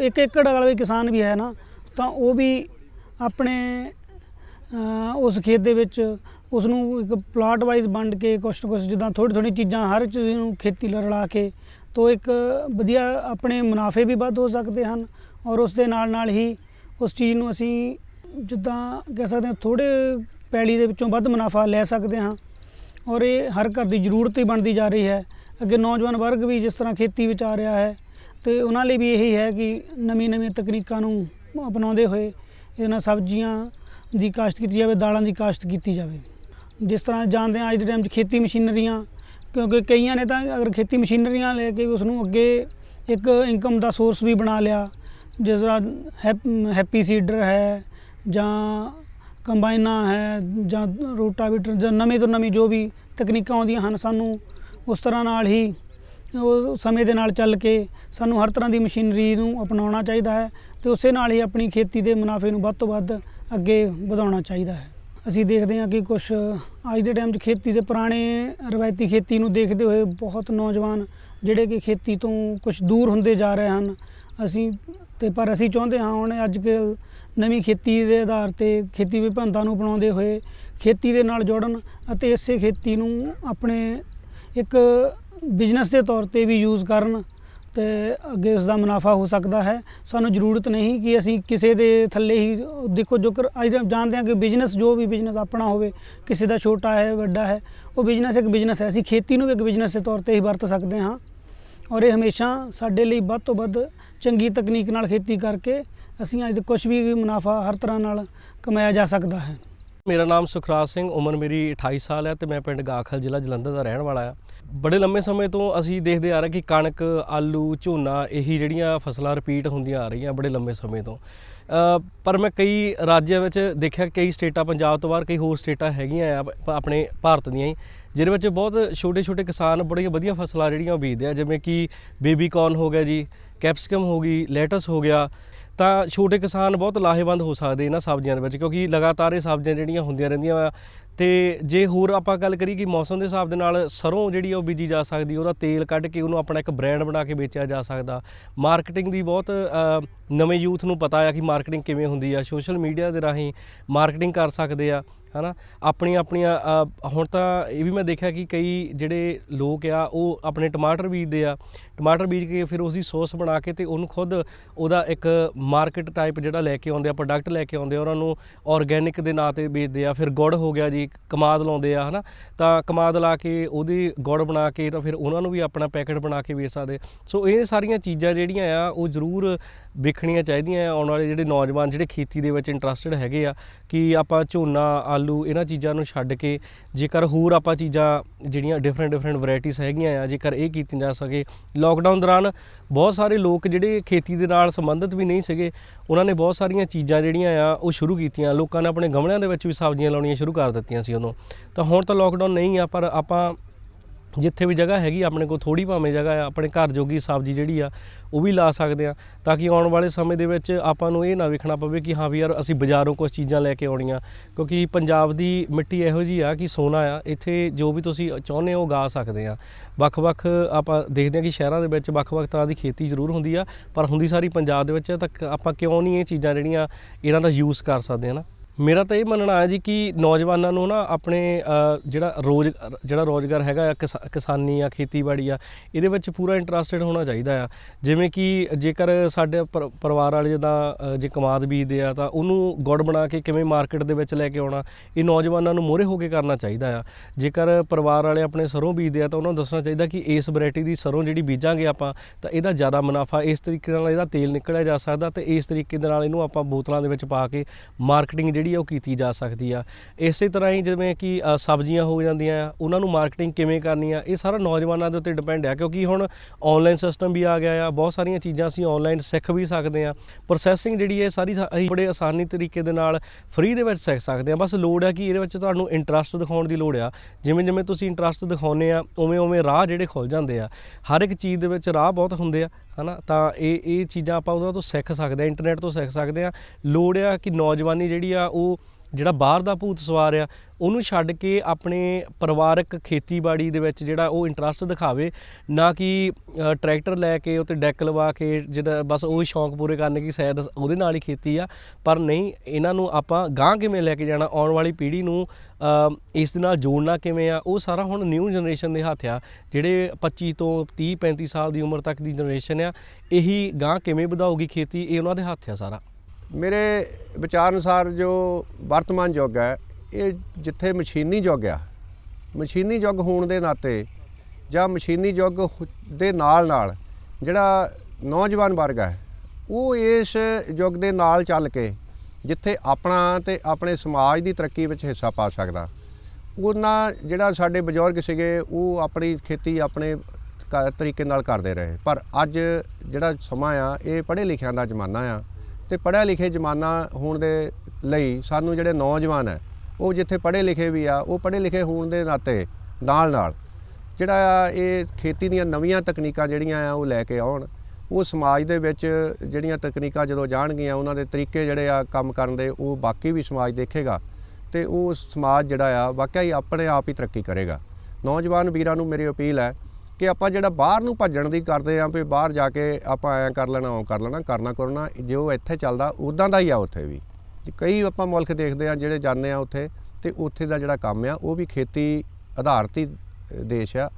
S3: ਇੱਕ ਏਕੜ ਵਾਲਾ ਵੀ ਕਿਸਾਨ ਵੀ ਹੈ ਨਾ, ਤਾਂ ਉਹ ਵੀ ਆਪਣੇ ਉਸ ਖੇਤ ਦੇ ਵਿੱਚ ਉਸ ਨੂੰ ਇੱਕ ਪਲਾਟ ਵਾਈਜ਼ ਵੰਡ ਕੇ ਕੁਛ ਨਾ ਕੁਛ ਜਿੱਦਾਂ ਥੋੜੀ ਥੋੜੀ ਚੀਜ਼ਾਂ ਹਰ ਚੀਜ਼ ਨੂੰ ਖੇਤੀ ਨਾਲ ਰਲਾ ਕੇ ਤੋਂ ਇੱਕ ਵਧੀਆ ਆਪਣੇ ਮੁਨਾਫੇ ਵੀ ਵੱਧ ਹੋ ਸਕਦੇ ਹਨ ਔਰ ਉਸ ਦੇ ਨਾਲ ਨਾਲ ਹੀ ਉਸ ਚੀਜ਼ ਨੂੰ ਅਸੀਂ ਜਿੱਦਾਂ ਕਹਿ ਸਕਦੇ ਹਾਂ ਥੋੜੇ ਪੈਲੀ ਦੇ ਵਿੱਚੋਂ ਵੱਧ ਮੁਨਾਫਾ ਲੈ ਸਕਦੇ ਹਾਂ ਔਰ ਇਹ ਹਰ ਘਰ ਦੀ ਜ਼ਰੂਰਤ ਹੀ ਬਣਦੀ ਜਾ ਰਹੀ ਹੈ। ਅੱਗੇ ਨੌਜਵਾਨ ਵਰਗ ਵੀ ਜਿਸ ਤਰ੍ਹਾਂ ਖੇਤੀ ਵਿੱਚ ਆ ਰਿਹਾ ਹੈ ਤੇ ਉਹਨਾਂ ਲਈ ਵੀ ਇਹੀ ਹੈ ਕਿ ਨਵੀਂ ਨਵੀਂ ਤਕਨੀਕਾਂ ਨੂੰ ਅਪਣਾਉਂਦੇ ਹੋਏ ਇਹਨਾਂ ਸਬਜ਼ੀਆਂ ਦੀ ਕਾਸ਼ਤ ਕੀਤੀ ਜਾਵੇ, ਦਾਲਾਂ ਦੀ ਕਾਸ਼ਤ ਕੀਤੀ ਜਾਵੇ। ਜਿਸ ਤਰ੍ਹਾਂ ਜਾਣਦੇ ਹਾਂ ਅੱਜ ਦੇ ਟਾਈਮ 'ਚ ਖੇਤੀ ਮਸ਼ੀਨਰੀਆਂ, ਕਿਉਂਕਿ ਕਈਆਂ ਨੇ ਤਾਂ ਅਗਰ ਖੇਤੀ ਮਸ਼ੀਨਰੀਆਂ ਲੈ ਕੇ ਉਸ ਨੂੰ ਅੱਗੇ ਇੱਕ ਇਨਕਮ ਦਾ ਸੋਰਸ ਵੀ ਬਣਾ ਲਿਆ, ਜਿਸ ਤਰ੍ਹਾਂ ਹੈਪ- ਹੈਪੀ ਸੀਡਰ ਹੈ ਜਾਂ ਕੰਬਾਈਨਾਂ ਹੈ ਜਾਂ ਰੋਟਾਵੀਟਰ ਜਾਂ ਨਵੇਂ ਤੋਂ ਨਵੀਂ ਜੋ ਵੀ ਤਕਨੀਕਾਂ ਆਉਂਦੀਆਂ ਹਨ ਸਾਨੂੰ, ਉਸ ਤਰ੍ਹਾਂ ਨਾਲ ਹੀ ਉਹ ਸਮੇਂ ਦੇ ਨਾਲ ਚੱਲ ਕੇ ਸਾਨੂੰ ਹਰ ਤਰ੍ਹਾਂ ਦੀ ਮਸ਼ੀਨਰੀ ਨੂੰ ਅਪਣਾਉਣਾ ਚਾਹੀਦਾ ਹੈ ਤੇ ਉਸੇ ਨਾਲ ਹੀ ਆਪਣੀ ਖੇਤੀ ਦੇ ਮੁਨਾਫੇ ਨੂੰ ਵੱਧ ਤੋਂ ਵੱਧ ਅੱਗੇ ਵਧਾਉਣਾ ਚਾਹੀਦਾ ਹੈ। ਅਸੀਂ ਦੇਖਦੇ ਹਾਂ ਕਿ ਕੁਝ ਅੱਜ ਦੇ ਟਾਈਮ 'ਚ ਖੇਤੀ ਦੇ ਪੁਰਾਣੇ ਰਵਾਇਤੀ ਖੇਤੀ ਨੂੰ ਦੇਖਦੇ ਹੋਏ ਬਹੁਤ ਨੌਜਵਾਨ ਜਿਹੜੇ ਕਿ ਖੇਤੀ ਤੋਂ ਕੁਝ ਦੂਰ ਹੁੰਦੇ ਜਾ ਰਹੇ ਹਨ। ਅਸੀਂ ਤੇ ਪਰ ਅਸੀਂ ਚਾਹੁੰਦੇ ਹਾਂ ਹੁਣ ਅੱਜ ਕੱਲ੍ਹ ਨਵੀਂ ਖੇਤੀ ਦੇ ਆਧਾਰ ਤੇ ਖੇਤੀ ਵਿਭਿੰਨਤਾ ਨੂੰ ਅਪਣਾਉਂਦੇ ਹੋਏ ਖੇਤੀ ਦੇ ਨਾਲ ਜੋੜਨ ਅਤੇ ਇਸੇ ਖੇਤੀ ਨੂੰ ਆਪਣੇ ਇੱਕ ਬਿਜ਼ਨਸ ਦੇ ਤੌਰ ਤੇ ਵੀ ਯੂਜ਼ ਕਰਨ ਤੇ ਅੱਗੇ ਉਸ ਦਾ ਮੁਨਾਫਾ ਹੋ ਸਕਦਾ ਹੈ। ਸਾਨੂੰ ਜ਼ਰੂਰਤ ਨਹੀਂ ਕਿ ਅਸੀਂ ਕਿਸੇ ਦੇ ਥੱਲੇ ਹੀ ਦੇਖੋ ਜੋ ਕਰ ਅੱਜ ਕੱਲ੍ਹ ਜਾਣਦੇ ਹਾਂ ਕਿ ਬਿਜ਼ਨਸ ਜੋ ਵੀ ਬਿਜ਼ਨਸ ਆਪਣਾ ਹੋਵੇ, ਕਿਸੇ ਦਾ ਛੋਟਾ ਹੈ, ਵੱਡਾ ਹੈ, ਉਹ ਬਿਜ਼ਨਸ ਇੱਕ ਬਿਜ਼ਨਸ ਹੈ। ਅਸੀਂ ਖੇਤੀ ਨੂੰ ਵੀ ਇੱਕ ਬਿਜ਼ਨਸ ਦੇ ਤੌਰ ਤੇ ਹੀ ਵਰਤ ਸਕਦੇ ਹਾਂ। ਔਰ ਇਹ ਹਮੇਸ਼ਾ ਸਾਡੇ ਲਈ ਵੱਧ ਤੋਂ ਵੱਧ ਚੰਗੀ ਤਕਨੀਕ ਨਾਲ ਖੇਤੀ ਕਰਕੇ ਅਸੀਂ ਅੱਜ ਕੁਝ ਵੀ ਮੁਨਾਫਾ ਹਰ ਤਰ੍ਹਾਂ ਨਾਲ ਕਮਾਇਆ ਜਾ ਸਕਦਾ ਹੈ।
S5: ਮੇਰਾ ਨਾਮ ਸੁਖਰਾਜ ਸਿੰਘ, ਉਮਰ ਮੇਰੀ 28 ਸਾਲ ਹੈ ਤੇ ਮੈਂ ਪਿੰਡ ਗਾਖਲ ਜ਼ਿਲ੍ਹਾ ਜਲੰਧਰ ਦਾ ਰਹਿਣ ਵਾਲਾ ਆ ਬੜੇ ਲੰਮੇ ਸਮੇਂ ਤੋਂ ਅਸੀਂ ਦੇਖਦੇ ਆ ਰਹੇ ਕਿ ਕਣਕ, ਆਲੂ, ਝੋਨਾ ਇਹੀ ਜਿਹੜੀਆਂ ਫਸਲਾਂ ਰਿਪੀਟ ਹੁੰਦੀਆਂ ਆ ਰਹੀਆਂ ਬੜੇ ਲੰਮੇ ਸਮੇਂ ਤੋਂ। ਪਰ ਮੈਂ ਕਈ ਰਾਜਾਂ ਵਿੱਚ ਦੇਖਿਆ ਕਈ ਸਟੇਟਾਂ, ਪੰਜਾਬ ਤੋਂ ਬਾਹਰ ਕਈ ਹੋਰ ਸਟੇਟਾਂ ਹੈਗੀਆਂ ਆ ਆਪਣੇ ਭਾਰਤ ਦੀਆਂ ਹੀ, ਜਿਹਦੇ ਵਿੱਚ ਬਹੁਤ ਛੋਟੇ ਛੋਟੇ ਕਿਸਾਨ ਬੜੀਆਂ ਵਧੀਆ ਫਸਲਾਂ ਜਿਹੜੀਆਂ ਉਹ ਬੀਜਦੇ ਆ, ਜਿਵੇਂ ਕਿ ਬੇਬੀ ਕੌਰਨ ਹੋ ਗਿਆ ਜੀ, ਕੈਪਸਿਕਮ ਹੋ ਗਈ, ਲੈਟਸ ਹੋ ਗਿਆ। ਤਾਂ ਛੋਟੇ ਕਿਸਾਨ ਬਹੁਤ ਲਾਹੇਵੰਦ ਹੋ ਸਕਦੇ ਇਹਨਾਂ ਸਬਜ਼ੀਆਂ ਦੇ ਵਿੱਚ, ਕਿਉਂਕਿ ਲਗਾਤਾਰ ਇਹ ਸਬਜ਼ੀਆਂ ਜਿਹੜੀਆਂ ਹੁੰਦੀਆਂ ਰਹਿੰਦੀਆਂ ਵਾ। ਤੇ ਜੇ ਹੋਰ ਆਪਾਂ ਗੱਲ ਕਰੀਏ ਕਿ ਮੌਸਮ ਦੇ ਹਿਸਾਬ ਦੇ ਨਾਲ ਸਰੋਂ ਜਿਹੜੀ ਆ ਉਹ ਬੀਜੀ ਜਾ ਸਕਦੀ ਉਹਦਾ ਤੇਲ ਕੱਢ ਕੇ ਉਹਨੂੰ ਆਪਣਾ ਇੱਕ ਬ੍ਰਾਂਡ ਬਣਾ ਕੇ ਵੇਚਿਆ ਜਾ ਸਕਦਾ। ਮਾਰਕੀਟਿੰਗ ਦੀ ਬਹੁਤ ਨਵੇਂ ਯੂਥ ਨੂੰ ਪਤਾ ਆ ਕਿ ਮਾਰਕੀਟਿੰਗ ਕਿਵੇਂ ਹੁੰਦੀ ਆ। ਸੋਸ਼ਲ ਮੀਡੀਆ ਦੇ ਰਾਹੀਂ ਮਾਰਕੀਟਿੰਗ ਕਰ ਸਕਦੇ ਆ, ਹਨਾ? ਆਪਣੀਆਂ ਆਪਣੀਆਂ ਹੁਣ ਤਾਂ ਇਹ ਵੀ ਮੈਂ ਦੇਖਿਆ ਕਿ ਕਈ ਜਿਹੜੇ ਲੋਕ ਆ, ਉਹ ਆਪਣੇ ਟਮਾਟਰ ਬੀਜਦੇ ਆ। ਟਮਾਟਰ ਬੀਜ ਕੇ ਫਿਰ ਉਸ ਦੀ ਸੌਸ ਬਣਾ ਕੇ ਤੇ ਉਹਨੂੰ ਖੁਦ ਉਹਦਾ ਇੱਕ ਮਾਰਕੀਟ ਟਾਈਪ ਜਿਹੜਾ ਲੈ ਕੇ ਆਉਂਦੇ ਆ ਪ੍ਰੋਡਕਟ ਲੈ ਕੇ ਆਉਂਦੇ ਆ, ਉਹਨਾਂ ਨੂੰ ਆਰਗੈਨਿਕ ਦੇ ਨਾਂ ਤੇ ਵੇਚਦੇ ਆ, ਫਿਰ ਗੁੜ ਹੋ ਗਿਆ ਜੀ, ਕਮਾਦ ਲਾਉਂਦੇ ਆ, ਹਨਾ। ਤਾਂ ਕਮਾਦ ਲਾ ਕੇ ਉਹਦੀ ਗੁੜ ਬਣਾ ਕੇ ਤਾਂ ਫਿਰ ਉਹਨਾਂ ਨੂੰ ਵੀ ਆਪਣਾ ਪੈਕੇਟ ਬਣਾ ਕੇ ਵੇਚ ਸਕਦੇ। ਸੋ ਇਹ ਸਾਰੀਆਂ ਚੀਜ਼ਾਂ ਜਿਹੜੀਆਂ ਆ, ਉਹ ਜ਼ਰੂਰ ਵੇਖਣੀਆਂ ਚਾਹੀਦੀਆਂ ਆ, ਆਉਣ ਵਾਲੇ ਜਿਹੜੇ ਨੌਜਵਾਨ, ਜਿਹੜੇ ਖੇਤੀ ਦੇ ਵਿੱਚ ਇੰਟਰਸਟਿਡ ਹੈਗੇ ਆ, ਕਿ ਆਪਾਂ ਝੋਨਾ, ਆਲੂ, ਇਹਨਾਂ ਚੀਜ਼ਾਂ ਨੂੰ ਛੱਡ ਕੇ ਜੇਕਰ ਹੋਰ ਆਪਾਂ ਚੀਜ਼ਾਂ ਜਿਹੜੀਆਂ ਡਿਫਰੈਂਟ ਡਿਫਰੈਂਟ ਵੈਰਾਈਟੀਆਂ ਹੈਗੀਆਂ ਆ, ਜੇਕਰ ਇਹ ਕੀਤੀਆਂ ਜਾ ਸਕੇ ਲੋਕਡਾਊਨ ਦੌਰਾਨ ਬਹੁਤ ਸਾਰੇ ਲੋਕ ਜਿਹੜੇ ਖੇਤੀ ਦੇ ਨਾਲ ਸੰਬੰਧਿਤ ਵੀ ਨਹੀਂ ਸੀਗੇ, ਉਹਨਾਂ ਨੇ ਬਹੁਤ ਸਾਰੀਆਂ ਚੀਜ਼ਾਂ ਜਿਹੜੀਆਂ ਆ, ਉਹ ਸ਼ੁਰੂ ਕੀਤੀਆਂ। ਲੋਕਾਂ ਨੇ ਆਪਣੇ ਗਮਲਿਆਂ ਦੇ ਵਿੱਚ ਵੀ ਸਬਜ਼ੀਆਂ ਲਾਉਣੀਆਂ ਸ਼ੁਰੂ ਕਰ ਦਿੱਤੀਆਂ ਸੀ ਉਦੋਂ। ਤਾਂ ਹੁਣ ਤਾਂ ਲੋਕਡਾਊਨ ਨਹੀਂ ਆ, ਪਰ ਆਪਾਂ ਜਿੱਥੇ ਵੀ ਜਗ੍ਹਾ ਹੈਗੀ ਆਪਣੇ ਕੋਲ ਥੋੜੀ ਭਾਵੇਂ ਜਗ੍ਹਾ ਆ, ਆਪਣੇ ਘਰ ਜੋਗੀ ਸਬਜ਼ੀ ਜਿਹੜੀ ਆ, ਉਹ ਵੀ ਲਾ ਸਕਦੇ ਆ, ਤਾਂ ਕਿ ਆਉਣ ਵਾਲੇ ਸਮੇਂ ਦੇ ਵਿੱਚ ਆਪਾਂ ਨੂੰ ਇਹ ਨਾ ਵੇਖਣਾ ਪਵੇ ਕਿ ਹਾਂ ਵੀ ਯਾਰ ਅਸੀਂ ਬਾਜ਼ਾਰੋਂ ਕੁਝ ਚੀਜ਼ਾਂ ਲੈ ਕੇ ਆਉਣੀਆਂ, ਕਿਉਂਕਿ ਪੰਜਾਬ ਦੀ ਮਿੱਟੀ ਇਹੋ ਜੀ ਆ ਕਿ ਸੋਨਾ ਆ, ਇੱਥੇ ਜੋ ਵੀ ਤੁਸੀਂ ਚਾਹੁੰਦੇ ਹੋ ਉਗਾ ਸਕਦੇ ਆ। ਵੱਖ-ਵੱਖ ਆਪਾਂ ਦੇਖਦੇ ਆ ਕਿ ਸ਼ਹਿਰਾਂ ਦੇ ਵਿੱਚ ਵੱਖ-ਵੱਖ ਤਰ੍ਹਾਂ ਦੀ ਖੇਤੀ ਜ਼ਰੂਰ ਹੁੰਦੀ ਆ, ਪਰ ਹੁੰਦੀ ਸਾਰੀ ਪੰਜਾਬ ਦੇ ਵਿੱਚ ਤਾਂ ਆਪਾਂ ਕਿਉਂ ਨਹੀਂ ਇਹ ਚੀਜ਼ਾਂ ਜਿਹੜੀਆਂ ਇਹਨਾਂ ਦਾ ਯੂਜ਼ ਕਰ ਸਕਦੇ ਆ ਨਾ? ਮੇਰਾ ਤਾਂ ਇਹ ਮੰਨਣਾ ਹੈ ਜੀ ਕਿ ਨੌਜਵਾਨਾਂ ਨੂੰ ਨਾ ਆਪਣੇ ਜਿਹੜਾ ਰੋਜ਼, ਜਿਹੜਾ ਰੋਜ਼ਗਾਰ ਹੈਗਾ ਆ ਕਿਸਾਨੀ ਆ, ਖੇਤੀਬਾੜੀ ਆ, ਇਹਦੇ ਵਿੱਚ ਪੂਰਾ ਇੰਟਰਸਟਿਡ ਹੋਣਾ ਚਾਹੀਦਾ ਆ। ਜਿਵੇਂ ਕਿ ਜੇਕਰ ਸਾਡੇ ਪਰ- ਪਰਿਵਾਰ ਵਾਲੇ ਜਿੱਦਾਂ ਜੇ ਕਮਾਦ ਬੀਜਦੇ ਆ ਤਾਂ ਉਹਨੂੰ ਗੁੜ ਬਣਾ ਕੇ ਕਿਵੇਂ ਮਾਰਕੀਟ ਦੇ ਵਿੱਚ ਲੈ ਕੇ ਆਉਣਾ, ਇਹ ਨੌਜਵਾਨਾਂ ਨੂੰ ਮੋਹਰੇ ਹੋ ਕੇ ਕਰਨਾ ਚਾਹੀਦਾ ਆ। ਜੇਕਰ ਪਰਿਵਾਰ ਵਾਲੇ ਆਪਣੇ ਸਰੋਂ ਬੀਜਦੇ ਆ ਤਾਂ ਉਹਨਾਂ ਨੂੰ ਦੱਸਣਾ ਚਾਹੀਦਾ ਕਿ ਇਸ ਵੈਰਾਈਟੀ ਦੀ ਸਰੋਂ ਜਿਹੜੀ ਬੀਜਾਂਗੇ ਆਪਾਂ, ਤਾਂ ਇਹਦਾ ਜ਼ਿਆਦਾ ਮੁਨਾਫਾ ਇਸ ਤਰੀਕੇ ਨਾਲ ਇਹਦਾ ਤੇਲ ਨਿਕਲਿਆ ਜਾ ਸਕਦਾ ਤੇ ਇਸ ਤਰੀਕੇ ਦੇ ਨਾਲ ਇਹਨੂੰ ਆਪਾਂ ਬੋਤਲਾਂ ਦੇ ਵਿੱਚ ਪਾ ਕੇ ਮਾਰਕੀਟਿੰਗ ਜਿਹੜੀ ਆ ਉਹ ਕੀਤੀ ਜਾ ਸਕਦੀ ਆ। ਇਸੇ ਤਰ੍ਹਾਂ ਹੀ ਜਿਵੇਂ ਕਿ ਸਬਜ਼ੀਆਂ ਹੋ ਜਾਂਦੀਆਂ ਆ ਉਹਨਾਂ ਨੂੰ ਮਾਰਕੀਟਿੰਗ ਕਿਵੇਂ ਕਰਨੀ ਆ, ਇਹ ਸਾਰਾ ਨੌਜਵਾਨਾਂ ਦੇ ਉੱਤੇ ਡਿਪੈਂਡ ਆ। ਕਿਉਂਕਿ ਹੁਣ ਆਨਲਾਈਨ ਸਿਸਟਮ ਵੀ ਆ ਗਿਆ ਆ, ਬਹੁਤ ਸਾਰੀਆਂ ਚੀਜ਼ਾਂ ਅਸੀਂ ਆਨਲਾਈਨ ਸਿੱਖ ਵੀ ਸਕਦੇ ਆ। ਪ੍ਰੋਸੈਸਿੰਗ ਜਿਹੜੀ ਹੈ ਸਾਰੀ ਅਸੀਂ ਬੜੇ ਆਸਾਨੀ ਤਰੀਕੇ ਦੇ ਨਾਲ ਫ੍ਰੀ ਦੇ ਵਿੱਚ ਸਿੱਖ ਸਕਦੇ ਆ। ਬਸ ਲੋੜ ਆ ਕਿ ਇਹਦੇ ਵਿੱਚ ਤੁਹਾਨੂੰ ਇੰਟਰਸਟ ਦਿਖਾਉਣ ਦੀ ਲੋੜ ਆ। ਜਿਵੇਂ ਜਿਵੇਂ ਤੁਸੀਂ ਇੰਟਰਸਟ ਦਿਖਾਉਂਦੇ ਆ, ਉਵੇਂ ਉਵੇਂ ਰਾਹ ਜਿਹੜੇ ਖੁੱਲ ਜਾਂਦੇ ਆ। ਹਰ ਇੱਕ ਚੀਜ਼ ਦੇ ਵਿੱਚ ਰਾਹ ਬਹੁਤ ਹੁੰਦੇ ਆ। ਹਨਾ, ਤਾਂ ਇਹ ਇਹ ਚੀਜ਼ਾਂ ਆਪਾਂ ਉਹਨਾਂ ਤੋਂ ਸਿੱਖ ਸਕਦੇ ਆ ਇੰਟਰਨੈਟ ਤੋਂ ਸਿੱਖ ਸਕਦੇ ਆ ਲੋੜ ਆ ਕਿ ਨੌਜਵਾਨੀ ਜਿਹੜੀ ਆ, ਉਹ ਜਿਹੜਾ ਬਾਹਰ ਦਾ ਭੂਤ ਸਵਾਰ ਆ, ਉਹਨੂੰ ਛੱਡ ਕੇ ਆਪਣੇ ਪਰਿਵਾਰਕ ਖੇਤੀਬਾੜੀ ਦੇ ਵਿੱਚ ਜਿਹੜਾ ਉਹ ਇੰਟਰਸਟ ਦਿਖਾਵੇ, ਨਾ ਕਿ ਟਰੈਕਟਰ ਲੈ ਕੇ ਉੱਤੇ ਡੈਕ ਲਵਾ ਕੇ ਜਿਹੜਾ ਬਸ ਉਹ ਸ਼ੌਂਕ ਪੂਰੇ ਕਰਨ ਕਿ ਸ਼ਾਇਦ ਉਹਦੇ ਨਾਲ ਹੀ ਖੇਤੀ ਆ, ਪਰ ਨਹੀਂ, ਇਹਨਾਂ ਨੂੰ ਆਪਾਂ ਗਾਂਹ ਕਿਵੇਂ ਲੈ ਕੇ ਜਾਣਾ, ਆਉਣ ਵਾਲੀ ਪੀੜ੍ਹੀ ਨੂੰ ਇਸ ਦੇ ਨਾਲ ਜੋੜਨਾ ਕਿਵੇਂ ਆ, ਉਹ ਸਾਰਾ ਹੁਣ ਨਿਊ ਜਨਰੇਸ਼ਨ ਦੇ ਹੱਥ ਆ, ਜਿਹੜੇ 25 ਤੋਂ 30 35 ਸਾਲ ਦੀ ਉਮਰ ਤੱਕ ਦੀ ਜਨਰੇਸ਼ਨ ਆ, ਇਹੀ ਗਾਂਹ ਕਿਵੇਂ ਵਧਾਊਗੀ ਖੇਤੀ, ਇਹ ਉਹਨਾਂ ਦੇ ਹੱਥ ਆ ਸਾਰਾ।
S2: ਮੇਰੇ ਵਿਚਾਰ ਅਨੁਸਾਰ ਜੋ ਵਰਤਮਾਨ ਯੁੱਗ ਹੈ, ਇਹ ਜਿੱਥੇ ਮਸ਼ੀਨੀ ਯੁੱਗ ਆ, ਮਸ਼ੀਨੀ ਯੁੱਗ ਹੋਣ ਦੇ ਨਾਤੇ ਜਾਂ ਮਸ਼ੀਨੀ ਯੁੱਗ ਦੇ ਨਾਲ ਨਾਲ ਜਿਹੜਾ ਨੌਜਵਾਨ ਵਰਗ ਹੈ, ਉਹ ਇਸ ਯੁੱਗ ਦੇ ਨਾਲ ਚੱਲ ਕੇ ਜਿੱਥੇ ਆਪਣਾ ਤੇ ਆਪਣੇ ਸਮਾਜ ਦੀ ਤਰੱਕੀ ਵਿੱਚ ਹਿੱਸਾ ਪਾ ਸਕਦਾ, ਉਹਨਾਂ ਜਿਹੜਾ ਸਾਡੇ ਬਜ਼ੁਰਗ ਸੀਗੇ, ਉਹ ਆਪਣੀ ਖੇਤੀ ਆਪਣੇ ਕ- ਤਰੀਕੇ ਨਾਲ ਕਰਦੇ ਰਹੇ। ਪਰ ਅੱਜ ਜਿਹੜਾ ਸਮਾਂ ਆ, ਇਹ ਪੜ੍ਹੇ ਲਿਖਿਆਂ ਦਾ ਜ਼ਮਾਨਾ ਆ ਤੇ ਪੜ੍ਹਿਆ ਲਿਖੇ ਜ਼ਮਾਨਾ ਹੋਣ ਦੇ ਲਈ ਸਾਨੂੰ ਜਿਹੜੇ ਨੌਜਵਾਨ ਹੈ, ਉਹ ਜਿੱਥੇ ਪੜ੍ਹੇ ਲਿਖੇ ਵੀ ਆ, ਉਹ ਪੜ੍ਹੇ ਲਿਖੇ ਹੋਣ ਦੇ ਨਾਤੇ ਨਾਲ ਨਾਲ ਜਿਹੜਾ ਆ ਇਹ ਖੇਤੀ ਦੀਆਂ ਨਵੀਆਂ ਤਕਨੀਕਾਂ ਜਿਹੜੀਆਂ ਆ ਉਹ ਲੈ ਕੇ ਆਉਣ, ਉਹ ਸਮਾਜ ਦੇ ਵਿੱਚ ਜਿਹੜੀਆਂ ਤਕਨੀਕਾਂ ਜਦੋਂ ਜਾਣਗੀਆਂ, ਉਹਨਾਂ ਦੇ ਤਰੀਕੇ ਜਿਹੜੇ ਆ ਕੰਮ ਕਰਨ ਦੇ, ਉਹ ਬਾਕੀ ਵੀ ਸਮਾਜ ਦੇਖੇਗਾ ਤੇ ਉਹ ਸਮਾਜ ਜਿਹੜਾ ਆ ਵਾਕਿਆ ਹੀ ਆਪਣੇ ਆਪ ਹੀ ਤਰੱਕੀ ਕਰੇਗਾ। ਨੌਜਵਾਨ ਵੀਰਾਂ ਨੂੰ ਮੇਰੀ ਅਪੀਲ ਹੈ ਕਿ ਆਪਾਂ ਜਿਹੜਾ ਬਾਹਰ ਨੂੰ ਭੱਜਣ ਦੀ ਕਰਦੇ ਆਂ ਵੀ ਬਾਹਰ ਜਾ ਕੇ ਆਪਾਂ ਐਂ ਕਰ ਲੈਣਾ ਉਹ ਕਰ ਲੈਣਾ ਕਰਨਾ ਕਰਨਾ ਜੋ ਇੱਥੇ ਚੱਲਦਾ ਉਦਾਂ ਦਾ ਹੀ ਆ ਉੱਥੇ ਵੀ। ਕਈ ਆਪਾਂ ਮੁਲਕ ਦੇਖਦੇ ਆ ਜਿਹੜੇ ਜਾਂਦੇ ਆ ਉੱਥੇ ਤੇ ਉੱਥੇ ਦਾ ਜਿਹੜਾ ਕੰਮ ਆ ਉਹ ਵੀ ਖੇਤੀ ਆਧਾਰਿਤ ਹੀ ਦੇਸ਼ ਆ।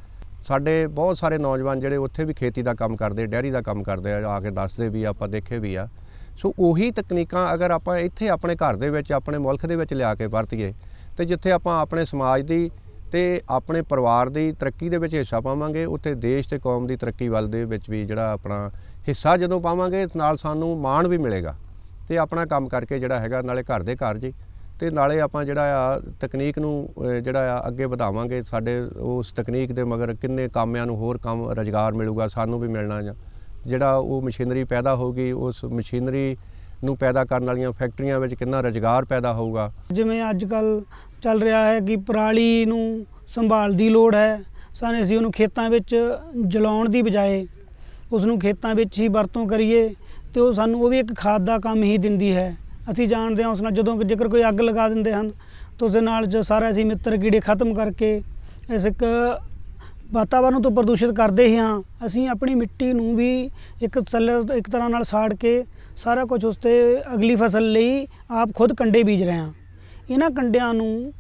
S2: ਸਾਡੇ ਬਹੁਤ ਸਾਰੇ ਨੌਜਵਾਨ ਜਿਹੜੇ ਉੱਥੇ ਵੀ ਖੇਤੀ ਦਾ ਕੰਮ ਕਰਦੇ ਡੈਰੀ ਦਾ ਕੰਮ ਕਰਦੇ ਆ ਆ ਕੇ ਦੱਸਦੇ ਵੀ ਆ, ਆਪਾਂ ਦੇਖੇ ਵੀ ਆ। ਸੋ ਉਹੀ ਤਕਨੀਕਾਂ ਅਗਰ ਆਪਾਂ ਇੱਥੇ ਆਪਣੇ ਘਰ ਦੇ ਵਿੱਚ ਆਪਣੇ ਮੁਲਕ ਦੇ ਵਿੱਚ ਲਿਆ ਕੇ ਵਰਤੀਏ ਤੇ ਜਿੱਥੇ ਆਪਾਂ ਆਪਣੇ ਸਮਾਜ ਦੀ ਤੇ ਆਪਣੇ ਪਰਿਵਾਰ ਦੀ ਤਰੱਕੀ ਦੇ ਵਿੱਚ ਹਿੱਸਾ ਪਾਵਾਂਗੇ, ਉੱਥੇ ਦੇਸ਼ ਤੇ ਕੌਮ ਦੀ ਤਰੱਕੀ ਵੱਲ ਦੇ ਵਿੱਚ ਵੀ ਜਿਹੜਾ ਆਪਣਾ ਹਿੱਸਾ ਜਦੋਂ ਪਾਵਾਂਗੇ, ਨਾਲ ਸਾਨੂੰ ਮਾਣ ਵੀ ਮਿਲੇਗਾ। ਤੇ ਆਪਣਾ ਕੰਮ ਕਰਕੇ ਜਿਹੜਾ ਹੈਗਾ, ਨਾਲੇ ਘਰ ਦੇ ਘਰ ਜੀ ਤੇ ਨਾਲੇ ਆਪਾਂ ਜਿਹੜਾ ਆ ਤਕਨੀਕ ਨੂੰ ਜਿਹੜਾ ਆ ਅੱਗੇ ਵਧਾਵਾਂਗੇ। ਸਾਡੇ ਉਸ ਤਕਨੀਕ ਦੇ ਮਗਰ ਕਿੰਨੇ ਕਾਮਿਆਂ ਨੂੰ ਹੋਰ ਕੰਮ ਰੁਜ਼ਗਾਰ ਮਿਲੂਗਾ, ਸਾਨੂੰ ਵੀ ਮਿਲਣਾ ਜਾਂ ਜਿਹੜਾ ਉਹ ਮਸ਼ੀਨਰੀ ਪੈਦਾ ਹੋਊਗੀ ਉਸ ਮਸ਼ੀਨਰੀ ਨੂੰ ਪੈਦਾ ਕਰਨ ਵਾਲੀਆਂ ਫੈਕਟਰੀਆਂ ਵਿੱਚ ਕਿੰਨਾ ਰੁਜ਼ਗਾਰ ਪੈਦਾ ਹੋਊਗਾ?
S3: ਜਿਵੇਂ ਅੱਜ ਕੱਲ ਚੱਲ ਰਿਹਾ ਹੈ ਕਿ ਪਰਾਲੀ ਨੂੰ ਸੰਭਾਲ ਦੀ ਲੋੜ ਹੈ। ਸਾਨੂੰ ਅਸੀਂ ਉਹਨੂੰ ਖੇਤਾਂ ਵਿੱਚ ਜਲਾਉਣ ਦੀ ਬਜਾਏ ਉਸ ਨੂੰ ਖੇਤਾਂ ਵਿੱਚ ਹੀ ਵਰਤੋਂ ਕਰੀਏ ਤੇ ਉਹ ਸਾਨੂੰ ਉਹ ਵੀ ਇੱਕ ਖਾਦ ਦਾ ਕੰਮ ਹੀ ਦਿੰਦੀ ਹੈ। ਅਸੀਂ ਜਾਣਦੇ ਹਾਂ ਉਸ ਨਾਲ ਜਦੋਂ ਜੇਕਰ ਕੋਈ ਅੱਗ ਲਗਾ ਦਿੰਦੇ ਹਨ ਤਾਂ ਉਸ ਦੇ ਨਾਲ ਜੋ ਸਾਰਾ ਅਸੀਂ ਮਿੱਤਰ ਕੀੜੇ ਖਤਮ ਕਰਕੇ ਇਸ ਇੱਕ ਵਾਤਾਵਰਨ ਤੋਂ ਪ੍ਰਦੂਸ਼ਿਤ ਕਰਦੇ ਹੀ ਹਾਂ। ਅਸੀਂ ਆਪਣੀ ਮਿੱਟੀ ਨੂੰ ਵੀ ਇੱਕ ਤਲ- ਇੱਕ ਤਰ੍ਹਾਂ ਨਾਲ ਸਾੜ ਕੇ ਸਾਰਾ ਕੁਝ ਉਸ ਤੇ ਅਗਲੀ ਫਸਲ ਲਈ ਆਪ ਖੁਦ ਕੰਡੇ ਬੀਜ ਰਹੇ ਹਾਂ। ਇਹਨਾਂ ਕੰਡਿਆਂ ਨੂੰ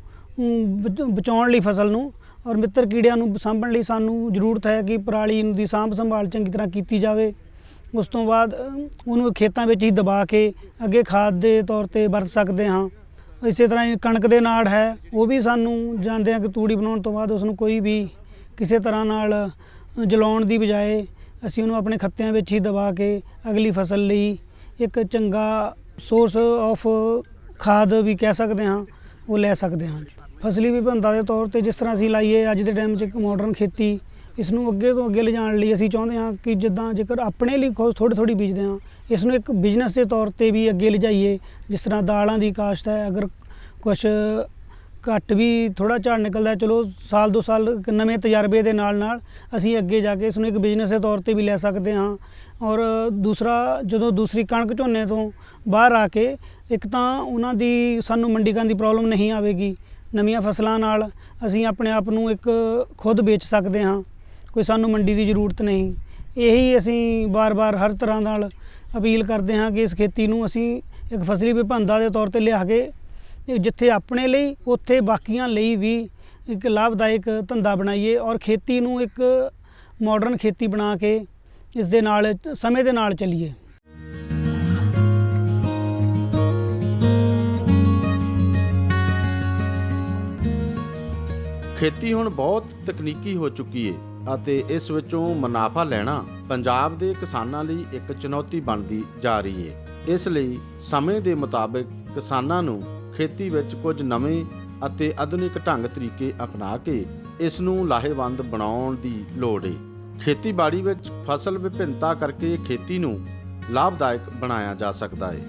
S3: ਬਚ- ਬਚਾਉਣ ਲਈ ਫਸਲ ਨੂੰ ਔਰ ਮਿੱਤਰ ਕੀੜਿਆਂ ਨੂੰ ਸਾਂਭਣ ਲਈ ਸਾਨੂੰ ਜ਼ਰੂਰਤ ਹੈ ਕਿ ਪਰਾਲੀ ਦੀ ਸਾਂਭ ਸੰਭਾਲ ਚੰਗੀ ਤਰ੍ਹਾਂ ਕੀਤੀ ਜਾਵੇ। ਉਸ ਤੋਂ ਬਾਅਦ ਉਹਨੂੰ ਖੇਤਾਂ ਵਿੱਚ ਹੀ ਦਬਾ ਕੇ ਅੱਗੇ ਖਾਦ ਦੇ ਤੌਰ ਤੇ ਵਰਤ ਸਕਦੇ ਹਾਂ। ਇਸੇ ਤਰ੍ਹਾਂ ਹੀ ਕਣਕ ਦੇ ਨਾੜ ਹੈ, ਉਹ ਵੀ ਸਾਨੂੰ ਜਾਣਦੇ ਹਾਂ ਕਿ ਤੂੜੀ ਬਣਾਉਣ ਤੋਂ ਬਾਅਦ ਉਸ ਨੂੰ ਕੋਈ ਵੀ ਕਿਸੇ ਤਰ੍ਹਾਂ ਨਾਲ ਜਲਾਉਣ ਦੀ ਬਜਾਏ ਅਸੀਂ ਉਹਨੂੰ ਆਪਣੇ ਖੱਤਿਆਂ ਵਿੱਚ ਹੀ ਦਬਾ ਕੇ ਅਗਲੀ ਫਸਲ ਲਈ ਇੱਕ ਚੰਗਾ ਸੋਰਸ ਆਫ ਖਾਦ ਵੀ ਕਹਿ ਸਕਦੇ ਹਾਂ, ਉਹ ਲੈ ਸਕਦੇ ਹਾਂ ਫਸਲੀ ਵਿਭਿੰਨਤਾ ਦੇ ਤੌਰ ਤੇ ਜਿਸ ਤਰ੍ਹਾਂ ਅਸੀਂ ਲਾਈਏ ਅੱਜ ਦੇ ਟਾਈਮ 'ਚ ਇੱਕ ਮਾਡਰਨ ਖੇਤੀ ਇਸ ਨੂੰ ਅੱਗੇ ਤੋਂ ਅੱਗੇ ਲਿਜਾਣ ਲਈ ਅਸੀਂ ਚਾਹੁੰਦੇ ਹਾਂ ਕਿ ਜਿੱਦਾਂ ਜੇਕਰ ਆਪਣੇ ਲਈ ਥੋੜੀ ਥੋੜੀ ਬੀਜਦੇ ਹਾਂ ਇਸ ਨੂੰ ਇੱਕ ਬਿਜ਼ਨਸ ਦੇ ਤੌਰ ਤੇ ਵੀ ਅੱਗੇ ਲਿਜਾਈਏ, ਜਿਸ ਤਰ੍ਹਾਂ ਦਾਲਾਂ ਦੀ ਕਾਸ਼ਤ ਹੈ, ਅਗਰ ਕੁਝ ਘੱਟ ਵੀ ਥੋੜਾ ਝਾੜ ਨਿਕਲਦਾ, ਚਲੋ ਸਾਲ ਦੋ ਸਾਲ ਇੱਕ ਨਵੇਂ ਤਜਰਬੇ ਦੇ ਨਾਲ ਨਾਲ ਅਸੀਂ ਅੱਗੇ ਜਾ ਕੇ ਇਸ ਨੂੰ ਇੱਕ ਬਿਜ਼ਨਸ ਦੇ ਤੌਰ ਤੇ ਵੀ ਲੈ ਸਕਦੇ ਹਾਂ। ਔਰ ਦੂਸਰਾ, ਜਦੋਂ ਦੂਸਰੀ ਕਣਕ ਝੋਨੇ ਤੋਂ ਬਾਹਰ ਆ ਕੇ ਇੱਕ ਤਾਂ ਉਹਨਾਂ ਦੀ ਸਾਨੂੰ ਮੰਡੀਕਾਂ ਦੀ ਪ੍ਰੋਬਲਮ ਨਹੀਂ ਆਵੇਗੀ। ਨਵੀਆਂ ਫਸਲਾਂ ਨਾਲ ਅਸੀਂ ਆਪਣੇ ਆਪ ਨੂੰ ਇੱਕ ਖੁਦ ਵੇਚ ਸਕਦੇ ਹਾਂ, ਕੋਈ ਸਾਨੂੰ ਮੰਡੀ ਦੀ ਜ਼ਰੂਰਤ ਨਹੀਂ। ਇਹੀ ਅਸੀਂ ਬਾਰ-ਬਾਰ ਹਰ ਤਰ੍ਹਾਂ ਨਾਲ ਅਪੀਲ ਕਰਦੇ ਹਾਂ ਕਿ ਇਸ ਖੇਤੀ ਨੂੰ ਅਸੀਂ ਇੱਕ ਫਸਲੀ ਵਿਭਿੰਨਤਾ ਦੇ ਤੌਰ ਤੇ ਲਿਆ ਕੇ ਜਿੱਥੇ ਆਪਣੇ ਲਈ, ਉੱਥੇ ਬਾਕੀਆਂ ਲਈ ਵੀ ਇੱਕ ਲਾਭਦਾਇਕ ਧੰਦਾ ਬਣਾਈਏ ਔਰ ਖੇਤੀ ਨੂੰ ਇੱਕ ਮਾਡਰਨ ਖੇਤੀ ਬਣਾ ਕੇ ਇਸ ਦੇ ਨਾਲ, ਸਮੇਂ ਦੇ ਨਾਲ ਚੱਲੀਏ।
S1: ਖੇਤੀ ਹੁਣ ਬਹੁਤ ਤਕਨੀਕੀ ਹੋ ਚੁੱਕੀ ਏ ਅਤੇ ਇਸ ਵਿੱਚੋਂ ਮੁਨਾਫਾ ਲੈਣਾ ਪੰਜਾਬ ਦੇ ਕਿਸਾਨਾਂ ਲਈ ਇੱਕ ਚੁਣੌਤੀ ਬਣਦੀ ਜਾ ਰਹੀ ਏ। ਇਸ ਲਈ ਸਮੇਂ ਦੇ ਮੁਤਾਬਕ ਕਿਸਾਨਾਂ ਨੂੰ ਖੇਤੀ ਵਿੱਚ ਕੁਝ ਨਵੇਂ ਅਤੇ ਆਧੁਨਿਕ ਢੰਗ ਤਰੀਕੇ ਅਪਣਾ ਕੇ ਇਸ ਨੂੰ ਲਾਹੇਵੰਦ ਬਣਾਉਣ ਦੀ ਲੋੜ ਏ। ਖੇਤੀਬਾੜੀ ਵਿੱਚ ਫਸਲ ਵਿਭਿੰਨਤਾ ਕਰਕੇ ਖੇਤੀ ਨੂੰ ਲਾਭਦਾਇਕ ਬਣਾਇਆ ਜਾ ਸਕਦਾ ਹੈ